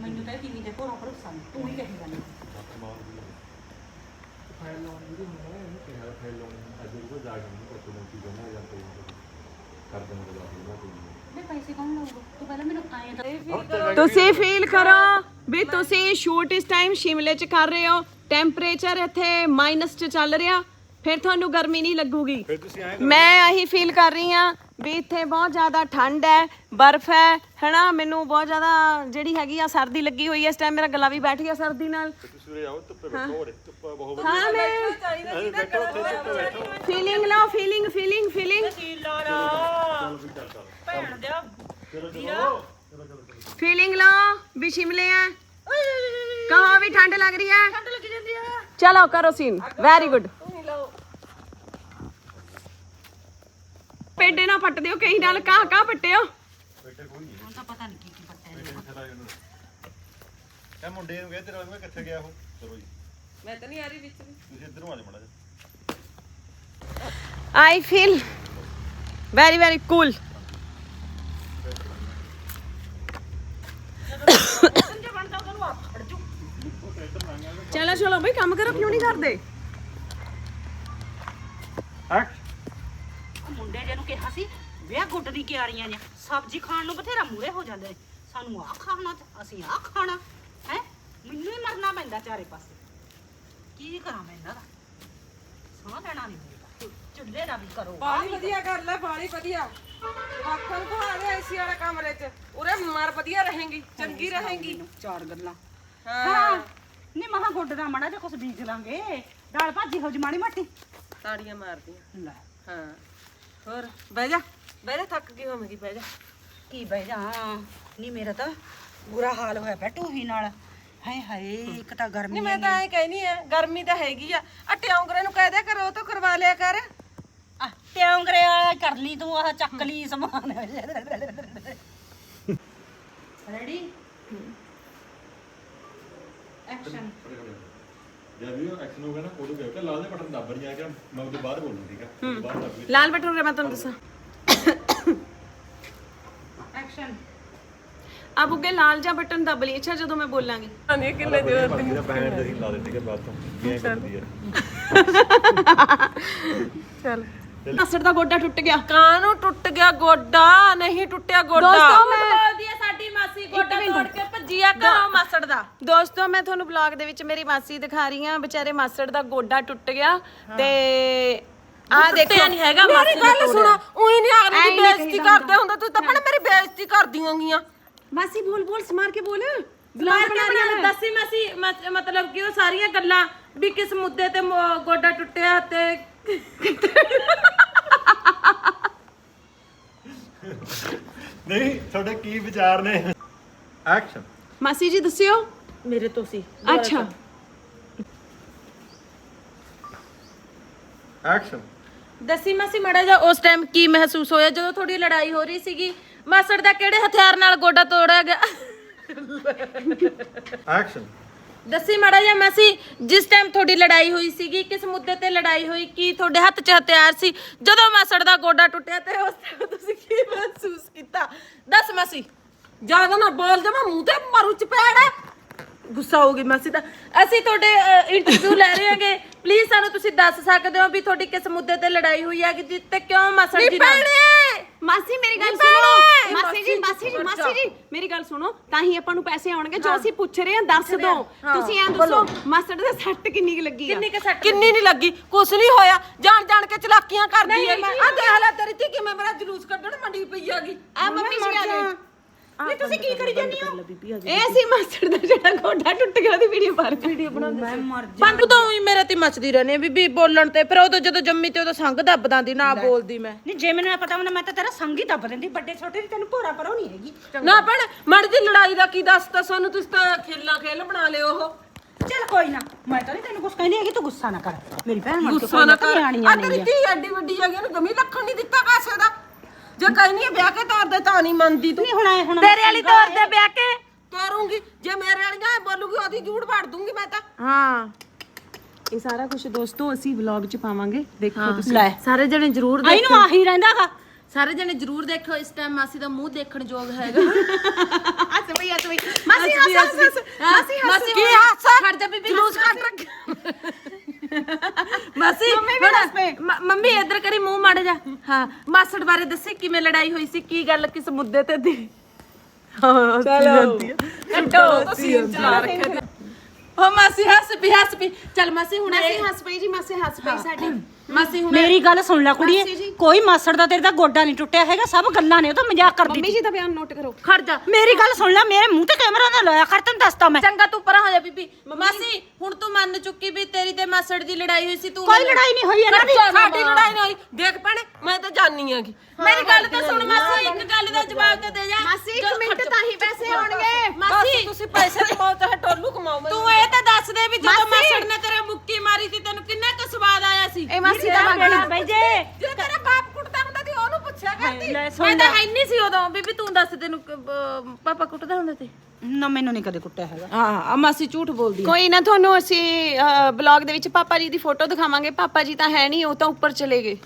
ਮੈਨੂੰ ਤਾਂ ਟੀਵੀ ਦੇ ਭੋਰਾ ਭਰੋਸਾ ਨਹੀਂ ਤੂੰ ਹੀ ਕਹੀ ਜਾਂਦੀ ਫਾਇਲ ਲਾਉਣ ਦੀ ਮੈਂ ਇਹਨੂੰ ਕਿਹਾ ਫਾਇਲ ਲਾਉਣ ਅੱਜ ਉਹ ਜਾ ਕੇ ਨਹੀਂ ਕੋਈ ਮੋਟੀ ਜਮਾ ਜਾਂ ਕੋਈ ਕਰ ਦੇਣਾ ਦਾ ਦੂੰਗਾ ਕੋਈ ਵੇ ਪੈਸੇ ਕੌਣ ਲਾਊਗਾ ਤੂੰ ਪਹਿਲਾਂ ਮੈਨੂੰ ਆਏ ਤਾਂ ਤੁਸੀਂ ਫੀਲ ਕਰੋ ਵੀ ਤੁਸੀਂ ਸ਼ੂਟ ਇਸ ਟਾਈਮ ਸ਼ਿਮਲੇ 'ਚ ਕਰ ਰਹੇ ਹੋ ਟੈਂਪਰੇਚਰ ਇੱਥੇ ਮਾਈਨਸ 'ਚ ਚੱਲ ਰਿਹਾ ਫਿਰ ਤੁਹਾਨੂੰ ਗਰਮੀ ਨਹੀਂ ਲੱਗੂਗੀ। ਫਿਰ ਤੁਸੀਂ ਐਂ ਮੈਂ ਆਹੀ ਫੀਲ ਕਰ ਰਹੀ ਹਾਂ ਵੀ ਇੱਥੇ ਬਹੁਤ ਜ਼ਿਆਦਾ ਠੰਡ ਹੈ ਬਰਫ਼ ਹੈ ਹਨਾ? ਮੈਨੂੰ ਬਹੁਤ ਜ਼ਿਆਦਾ ਜਿਹੜੀ ਹੈਗੀ ਆ ਸਰਦੀ ਲੱਗੀ ਹੋਈ ਹੈ ਇਸ ਟਾਈਮ ਮੇਰਾ ਗਲਾ ਵੀ ਬੈਠ ਗਿਆ ਸਰਦੀ ਨਾਲ। ਤੁਸੀਂ ਉਰੇ ਆਓ ਧੁੱਪੇ ਬੈਠੋ ਉਰੇ ਧੁੱਪ ਬਹੁਤ ਹਾਂ ਮੈਂ ਵਧੀਆ ਬੈਠੋ ਉੱਥੇ ਧੁੱਪੇ ਬੈਠੋ। ਫੀਲਿੰਗ ਲਓ ਫੀਲਿੰਗ ਫੀਲਿੰਗ ਫੀਲਿੰਗ ਚਲੋ ਵੀ ਚੱਲ ਚੱਲ ਭੈਣ ਦਿਆ ਚਲੋ ਚਲੋ ਚਲੋ। ਚਲੋ ਫੀਲਿੰਗ ਲਓ ਵੀ ਸ਼ਿਮਲੇ ਹੈ। ਕਹਾਂ ਵੀ ਠੰਡ ਲੱਗ ਰਹੀ ਹੈ। ਠੰਡ ਲੱਗ ਜਾਂਦੀ ਹੈ ਚਲੋ ਕਰੋ ਸੀਨ ਵੈਰੀ ਗੁੱਡ ਪੇਡੇ ਨਾ ਪੱਟ ਦਿਓ ਕਹੀਂ ਨਾਲ ਕਾ ਕਾ ਪੱਟਿਓ। ਕੋਈ ਹੁਣ ਤਾਂ ਪਤਾ ਨਹੀਂ ਕੀ ਕੀ ਪੱਟਿਆ ਇਹ ਮੁੰਡੇ ਨੂੰ ਗਿਆ ਤੇਰਾ ਮੈਂ ਕਿੱਥੇ ਗਿਆ ਉਹ? ਚਲੋ ਜੀ। ਮੈਂ ਤਾਂ ਨਹੀਂ ਆ ਰਹੀ ਵਿੱਚ ਵੀ। ਤੁਸੀਂ ਇੱਧਰੋਂ ਆ ਜਾਓ ਮੜਾ ਜੀ I feel very very cool. [COUGHS] ਚਲੋ ਚਲੋ ਬਈ ਕੰਮ ਕਰੋ ਕਿਉਂ ਨਹੀਂ ਕਰਦੇ? ਉਹ ਮੁੰਡੇ ਜੇ ਨੂੰ ਕਿਹਾ ਸੀ ਵਿਆਹ ਗੁੱਡ ਦੀ ਕਿਆਰੀਆਂ ਨੇ ਸਬਜ਼ੀ ਖਾਣ ਨੂੰ ਬਥੇਰਾ ਮੂਰੇ ਹੋ ਜਾਂਦੇ ਨੇ ਸਾਨੂੰ ਆਹ ਖਾਣਾ ਤੇ ਅਸੀਂ ਆਹ ਖਾਣਾ ਹੈ? ਮੈਨੂੰ ਹੀ ਮਰਨਾ ਪੈਂਦਾ ਚਾਰੇ ਪਾਸੇ। ਕੀ ਕਰਾਂ ਮੈਂ ਇਹਨਾਂ ਦਾ? ਸਾਹ ਲੈਣਾ ਨਹੀਂ ਮਿਲਦਾ। ਚੁੱਲ੍ਹੇ ਦਾ ਵੀ ਕਰੋ ਬਾਲੀ ਵਧੀਆ ਕਰ। ਲੈ ਬਾਲੀ ਵਧੀਆ। ਨੂੰ ਘੁਮਾ ਦੇ ਏਸੀ ਵਾਲੇ ਕਮਰੇ 'ਚ। ਉਰੇ ਮਰ ਵਧੀਆ ਰਹੇਗੀ ਚੰਗੀ ਰਹੇਗੀ। ਚਾਰ ਗੱਲਾਂ। ਹਾਂ। ਨਹੀਂ ਮਹਾ ਗੁੱਡ ਦਾ ਮੜਾ ਜੇ ਕੁਛ ਬੀਜ ਲਾਂਗੇ। ਦਾਲ ਭਾਜੀ ਹੋ ਜਮਾਣੀ ਮਾਟੀ? ਤਾੜੀਆਂ ਮਾਰਦੀਆਂ। ਲੈ। ਹਾਂ। ਹੋਰ ਬਹਿ ਜਾ। ਬਹਿ ਜਾ ਥੱਕ ਗਈ ਹੋਵੇਂਗੀ ਬਹਿ ਜਾ। ਕੀ ਬਹਿ ਜਾ? ਨਹੀਂ ਮੇਰਾ ਤਾਂ ਬੁਰਾ ਹਾਲ ਹੋਇਆ ਪਿਆ ਟੂਹੀ ਨਾਲ। ਹਾਏ ਹਾਏ ਇੱਕ ਤਾਂ ਗਰਮੀ ਨਹੀਂ ਮੈਂ ਤਾਂ ਐ ਕਹਿਨੀ ਆ ਗਰਮੀ ਤਾਂ ਹੈਗੀ ਆ। ਆ ਟਿਉਂਗਰੇ ਨੂੰ ਕਹਿ ਦਿਆ ਕਰੋ ਉਹ ਤੋਂ ਕਰਵਾ ਲਿਆ ਕਰ। ਆ ਟਿਉਂਗਰੇ ਵਾਲਾ ਕਰ ਲਈ ਤੂੰ ਆਹ ਚੱਕ ਲਈ ਸਮਾਨ। [LAUGHS] ਰੈਡੀ ਐਕਸ਼ਨ ਜਦ ਵੀ ਐਕਸ਼ਨ ਹੋ ਗਿਆ ਨਾ ਉਦੋਂ ਗਿਆ ਕਿ ਲਾਲ ਦੇ ਬਟਨ ਦੱਬ ਨਹੀਂ ਆ ਗਿਆ ਮੈਂ ਉਹਦੇ ਬਾਅਦ ਬੋਲੂ ਠੀਕ ਆ ਉਹਦੇ ਬਾਅਦ ਦੱਬ ਲਾਲ ਬਟਨ ਰੇ ਮੈਂ ਤੁਹਾਨੂੰ ਦੱਸਾਂ। ਐਕਸ਼ਨ ਆ ਬੁੱਗੇ ਲਾਲ ਜਾਂ ਬਟਨ ਦਬ ਲਈ। ਅੱਛਾ ਜਦੋਂ ਮੈਂ ਬੋਲਾਂਗੀ। ਨਹੀਂ ਕਿੰਨੇ ਦਿਨ ਮੇਰਾ ਬੈਂਡ ਅਸੀਂ ਲਾ ਦਿੱਤੇ ਕਿ ਬਾਅਦ ਤੋਂ ਕੀ ਐਂ ਕਰਦੀ ਯਾਰ [LAUGHS] ਚੱਲ। ਅਸਰ ਦਾ ਗੋਡਾ ਟੁੱਟ ਗਿਆ। ਕਾਨੂੰ ਟੁੱਟ ਗਿਆ ਗੋਡਾ? ਨਹੀਂ ਟੁੱਟਿਆ ਗੋਡਾ। ਦੋਸਤੋ, ਮੈਂ- ਬੋਲਦੀ ਆ ਸਾਡੀ ਮਾਸੀ ਗੋਡਾ ਤੋੜ ਕੇ ਭੱਜੀ ਆ ਮਾਸੜ ਦਾ। ਦੋਸਤੋ ਮੈਂ ਤੁਹਾਨੂੰ ਬਲੌਗ ਦੇ ਵਿੱਚ ਮੇਰੀ ਮਾਸੀ ਦਿਖਾ ਰਹੀ ਹਾਂ। ਵਿਚਾਰੇ ਮਾਸੜ ਦਾ ਗੋਡਾ ਟੁੱਟ ਗਿਆ ਤੇ ਆ ਦੇਖੋ। ਨਹੀਂ ਹੈਗਾ ਮੇਰੀ ਗੱਲ ਸੁਣੋ ਉਹੀ ਨਹੀਂ ਅਗਲੀ ਦੀ ਬੇਇੱਜ਼ਤੀ ਕਰਦੇ ਹੁੰਦਾ। ਤੂੰ ਤਾਂ ਭੈਣੇ ਮੇਰੀ ਬੇਇੱਜ਼ਤੀ ਕਰਦੀ ਹੋਗੀਆਂ। ਮਾਸੀ ਬੋਲ ਬੋਲ ਸਮਾਰ ਕੇ ਬੋਲ। ਬਲੌਗ ਬਣਾ ਰਹੀ ਮੈਂ। ਦੱਸੀ ਮਾਸੀ ਮਤ- ਮਤਲਬ ਕਿ ਉਹ ਸਾਰੀਆਂ ਗੱਲਾਂ ਵੀ ਕਿਸ ਮੁੱਦੇ ਤੇ ਗੋਡਾ ਟੁੱਟਿਆ ਤੇ ਨਹੀਂ ਤੁਹਾਡੇ ਕੀ ਵਿਚਾਰ ਨੇ? ਐਕਸ਼ਨ ਮਾਸੀ ਜੀ ਦੱਸਿਓ। ਮੇਰੇ ਤੋਂ ਸੀ। ਅੱਛਾ। ਐਕਸ਼ਨ ਦੱਸੀ ਮਾਸੀ ਮੜਾ ਜਾ ਉਸ ਟਾਈਮ ਕੀ ਮਹਿਸੂਸ ਹੋਇਆ? ਜਦੋਂ ਥੋੜੀ ਲੜਾਈ ਹੋ ਰਹੀ ਸੀਗੀ ਮਾਸੜ ਦਾ ਕਿਹੜੇ ਹਥਿਆਰ ਨਾਲ ਗੋਡਾ ਤੋੜਿਆ ਗਿਆ? ਐਕਸ਼ਨ ਦੱਸੀ ਮੜਾ ਜਾ ਮਾਸੀ, ਜਿਸ ਟਾਈਮ ਤੁਹਾਡੀ ਲੜਾਈ ਹੋਈ ਸੀਗੀ, ਕਿਸ ਮੁੱਦੇ ਤੇ ਲੜਾਈ ਹੋਈ, ਕੀ ਤੁਹਾਡੇ ਹੱਥ 'ਚ ਹਥਿਆਰ ਸੀ, ਜਦੋਂ ਮਾਸੜ ਦਾ ਗੋਡਾ ਟੁੱਟਿਆ ਤੇ ਉਸ ਟਾਈਮ ਤੁਸੀਂ ਕੀ ਮਹਿਸੂਸ ਕੀਤਾ? ਦੱਸ ਮਾਸੀ। ਜ਼ਿਆਦਾ ਨਾ, ਬੋਲ ਜਮਾ ਮੂੰਹ ਤੇ ਮਾਰੂ, ਚਪੇੜ। ਗੁੱਸਾ ਹੋ ਗਈ ਮਾਸੀ ਦਾ। ਅਸੀਂ ਤੁਹਾਡੇ ਇੰਟਰਵਿਊ ਲੈ ਰਹੇ ਹਾਂਗੇ। ਪਲੀਜ਼ ਸਾਨੂੰ ਤੁਸੀਂ ਦੱਸ ਸਕਦੇ ਹੋ ਵੀ ਤੁਹਾਡੀ ਕਿਸ ਮੁੱਦੇ ਤੇ ਲੜਾਈ ਹੋਈ ਹੈ ਕਿ ਤੇ ਕਿਉਂ ਮਾਸੜ ਜੀ ਨਾਲ? ਮਾਸੀ ਮੇਰੀ ਗੱਲ ਸੁਣੋ। ਮਾਸੀ ਜੀ ਮਾਸੀ ਜੀ ਮਾਸੀ ਜੀ ਮੇਰੀ ਗੱਲ ਸੁਣੋ। ਤਾਂ ਹੀ ਆਪਾਂ ਨੂੰ ਪੈਸੇ ਆਉਣਗੇ ਜੋ ਅਸੀਂ ਪੁੱਛ ਰਹੇ ਹਾਂ ਦੱਸ ਦਿਓ। ਤੁਸੀਂ ਐਂ ਦੱਸੋ ਮਾਸੜ ਦੇ ਸੱਟ ਕਿੰਨੀ ਕੁ ਲੱਗੀ ਆ? ਕਿੰਨੀ ਕੁ ਸੱਟ ਕਿੰਨੀ ਨਹੀਂ ਲੱਗੀ ਕੁਛ ਨਹੀਂ ਹੋਇਆ। ਜਾਣ ਜਾਣ ਕੇ ਚਲਾਕੀਆਂ ਕਰਦੀ ਹੈ ਆ ਦੇਖ ਲੈ ਤੇਰੀ ਧੀ ਕਿਵੇਂ ਮੇਰਾ ਜਲੂਸ ਕੱਢਣ ਮੰਡੀ ਪਈ ਹੈਗੀ। ਆ ਮੰਮੀ ਜੀ ਆ ਨਹੀਂ ਤੁਸੀਂ ਕੀ ਕਰੀ ਜਾਂਦੀ ਹੋ? ਇਹ ਸੀ ਮਾਸੜ ਦਾ ਜਿਹੜਾ ਗੋਡਾ ਟੁੱਟ ਗਿਆ ਉਹਦੀ ਵੀਡੀਓ ਪਾ ਰਹੇ ਵੀਡੀਓ ਬਣਾਉਂਦੇ ਮੈਂ ਮਰ ਬੰਦ ਤਾਂ ਹੀ ਮੇਰੇ ਤੇ ਮੱਚਦੀ ਰਹਿੰਦੀ ਆ ਬੀਬੀ ਬੋਲਣ ਤੇ ਫਿਰ ਉਦੋਂ ਜਦੋਂ ਜੰਮੀ ਤੇ ਉਦੋਂ ਸੰਗ ਦੱਬਦਾਂ ਦੀ ਨਾ ਬੋਲਦੀ ਮੈਂ। ਨਹੀਂ ਜੇ ਮੈਨੂੰ ਇਹ ਪਤਾ ਹੁੰਦਾ ਮੈਂ ਤਾਂ ਤੇਰਾ ਸੰਗ ਹੀ ਦੱਬ ਦਿੰਦੀ ਵੱਡੇ ਛੋਟੇ ਦੀ ਤੈਨੂੰ ਭੋਰਾ ਪਰੋ ਨਹੀਂ ਹੈਗੀ। ਨਾ ਭੈਣ ਮੜ ਦੀ ਲੜਾਈ ਦਾ ਕੀ ਦੱਸਦਾ ਸਾਨੂੰ ਤੁਸੀਂ ਤਾਂ ਖੇਲਾਂ ਖੇਲ ਬਣਾ ਲਿਓ ਉਹ। ਚੱਲ ਕੋਈ ਨਾ ਮੈਂ ਤਾਂ ਨਹੀਂ ਤੈਨੂੰ ਕੁਝ ਕਹਿੰਦੀ ਹੈਗੀ ਤੂੰ ਗੁੱਸਾ ਨਾ ਕਰ। ਮੇਰੀ ਭੈਣ ਮਰ ਕੇ ਗੁੱਸਾ ਨਾ ਕਰ। ਆ ਤੇਰੀ ਧੀ ਐਡੀ ਵੱਡੀ ਹੈਗੀ ਉਹਨੂੰ ਗਮੀ ਲੱਖਣ ਨਹੀਂ ਦਿੱਤਾ ਕਾਸੇ ਦਾ। ਜੇ ਕਹਿੰਦੀ ਹੈ ਵਿਆਹ ਕੇ ਤੋਰਦੇ ਤਾਂ ਨਹੀਂ ਮੰਨਦੀ ਤੂੰ। ਨਹੀਂ ਹੁਣ ਆਏ ਹੁਣ ਤੇਰੇ ਵਾਲੀ ਤੋਰ ਦੇ ਵਿਆਹ ਕੇ? ਤੋਰੂੰਗੀ। ਜੇ ਮੇਰੇ ਵਾਲੀਆਂ ਬੋਲੂਗੀ ਉਹਦੀ ਜੂੜ ਪਾੜ ਦੂੰਗੀ ਮੈਂ ਤਾਂ। ਹਾਂ। ਇਹ ਸਾਰਾ ਕੁਝ ਦੋਸਤੋ ਅਸੀਂ ਵਲੌਗ 'ਚ ਪਾਵਾਂਗੇ। ਦੇਖੋ ਤੁਸੀਂ। ਲੈ ਸਾਰੇ ਜਣੇ ਜ਼ਰੂਰ ਆਈ ਨੂੰ ਆਹੀ ਰਹਿੰਦਾਗਾ। ਸਾਰੇ ਜਣੇ ਜ਼ਰੂਰ ਦੇਖੋ ਇਸ ਟਾਈਮ ਮਾਸੀ ਦਾ ਮੂੰਹ ਦੇਖਣ ਯੋਗ ਹੈਗਾ। [LAUGHS] ਹੱਸ ਬਈ ਹੱਸ ਬਈ ਮਾਸੀ ਹੱਸ ਹੱਸ ਮਾਸੀ ਹੱਸ ਕੀ ਹੱਸ। ਖੜ ਜਾ ਬੀਬੀ ਜਲੂਸ ਕੱਟ ਰੱਖ ਮਾਸੀ ਮੰਮੀ ਵੀ ਹੱਸ ਪਏ। ਮ- ਮੰਮੀ ਇੱਧਰ ਕਰੀ ਮੂੰਹ ਮੜ ਜਾ। ਹਾਂ ਮਾਸੜ ਬਾਰੇ ਦੱਸੇ ਕਿਵੇਂ ਲੜਾਈ ਹੋਈ ਸੀ ਕੀ ਗੱਲ ਕਿਸ ਮੁੱਦੇ ਤੇ ਦੀ? ਚਲੋ। ਕੱਟੋ ਸੀਨ ਚਲਾ ਰੱਖਿਆ ਹੋ ਮਾਸੀ ਹੱਸ ਪੀ ਹੱਸ ਪੀ ਚੱਲ ਮਾਸੀ ਹੁਣ ਇਹ ਹੱਸ ਪਈ ਜੀ ਮਾਸੀ ਹੱਸ ਪਈ ਸਾਡੀ। ਮਾਸੀ ਹੁਣ ਮੇਰੀ ਗੱਲ ਸੁਣ ਲੈ ਮਾਸੀ ਜੀ। ਕੁੜੀਏ ਕੋਈ ਮਾਸੜ ਦਾ ਤੇਰੇ ਦਾ ਗੋਡਾ ਨਹੀਂ ਟੁੱਟਿਆ ਹੈਗਾ ਸਭ ਗੱਲਾਂ ਨੇ ਉਹ ਤਾਂ ਮਜ਼ਾਕ ਕਰਦੀ ਮੰਮੀ ਜੀ ਦਾ ਬਿਆਨ ਨੋਟ ਕਰੋ। ਖੜ ਜਾ। ਮੇਰੀ ਗੱਲ ਸੁਣ ਲੈ ਮੇਰੇ ਮੂੰਹ ਤੇ ਕੈਮਰਾ ਨਾ ਲਾਇਆ ਕਰ ਤੈਨੂੰ ਦੱਸਤਾ ਮੈਂ। ਚੰਗਾ ਤੂੰ ਪਰਾਂ ਹੋ ਜਾ ਬੀਬੀ। ਮਾਸੀ ਹੁਣ ਤੂੰ ਮੰਨ ਚੁੱਕੀ ਵੀ ਤੇਰੀ ਤੇ ਮਾਸੜ ਦੀ ਲੜਾਈ ਹੋਈ ਸੀ ਤੂੰ ਕੋਈ ਲੜਾਈ ਨਹੀਂ ਹੋਈ ਇਹਨਾਂ ਦੀ ਸਾਡੀ ਲੜਾਈ ਨਹੀਂ ਹੋਈ। ਦੇਖ ਭੈਣੇ ਮੈਂ ਤਾਂ ਜਾਣੀ ਆਂਗੀ ਮੇਰੀ ਗੱਲ ਤਾਂ ਸੁਣ ਮਾਸੀ ਇੱਕ ਗੱਲ ਦਾ ਜਵਾਬ ਤੇ ਦੇ ਜਾ। ਮਾਸੀ ਇੱਕ ਮਿੰਟ ਤਾਂ ਹੀ ਪੈਸੇ ਆਉਣਗੇ। ਮਾਸੀ ਤੁਸੀਂ ਪੈਸੇ ਦੀ ਬਹੁਤ ਹੈ ਟੋਲੂ ਕਮਾਓ ਤੂੰ ਇਹ ਤਾਂ ਦੱਸ ਦੇ ਵੀ ਜਦੋਂ ਮਾਸੜ ਨੇ ਤੇਰੇ ਮੁੱਕੀ ਮਾਰੀ ਸੀ ਤੈਨੂੰ ਕਿੰਨਾ ਕੁ ਸਵਾਦ ਆਇਆ ਸੀ? ਇਹ ਮਾਸੀ ਦਾ ਮੇਰਾ ਮੰਗਣਾ ਬਈ ਜੇ। ਜੇ ਤੇਰਾ ਬਾਪ ਕੁੱਟਦਾ ਹੁੰਦਾ ਸੀ ਉਹਨੂੰ ਪੁੱਛਿਆ ਕਰਦੀ। ਲੈ ਸੁਣ ਮੈਂ ਤਾਂ ਲੈ। ਹੈ ਨਹੀਂ ਸੀ ਉਦੋਂ ਬੀਬੀ ਤੂੰ ਦੱਸ ਤੈਨੂੰ ਕ- ਬ- ਪਾਪਾ ਕੁੱਟਦਾ ਹੁੰਦਾ ਸੀ ਨਾ ਮੈਨੂੰ ਨਹੀਂ ਕਦੇ ਕੁੱਟਿਆ ਹੈਗਾ। ਹਾਂ ਆ ਮਾਸੀ ਝੂਠ ਬੋਲਦੀ ਕੋਈ ਨਾ ਤੁਹਾਨੂੰ ਅਸੀਂ ਬਲੌਗ ਦੇ ਵਿੱਚ ਪਾਪਾ ਜੀ ਦੀ ਫੋਟੋ ਦਿਖਾਵਾਂਗੇ। ਪਾਪਾ ਜੀ ਤਾਂ ਹੈ ਨਹੀਂ ਉਹ ਤਾਂ ਉੱਪਰ ਚਲੇ ਗਏ।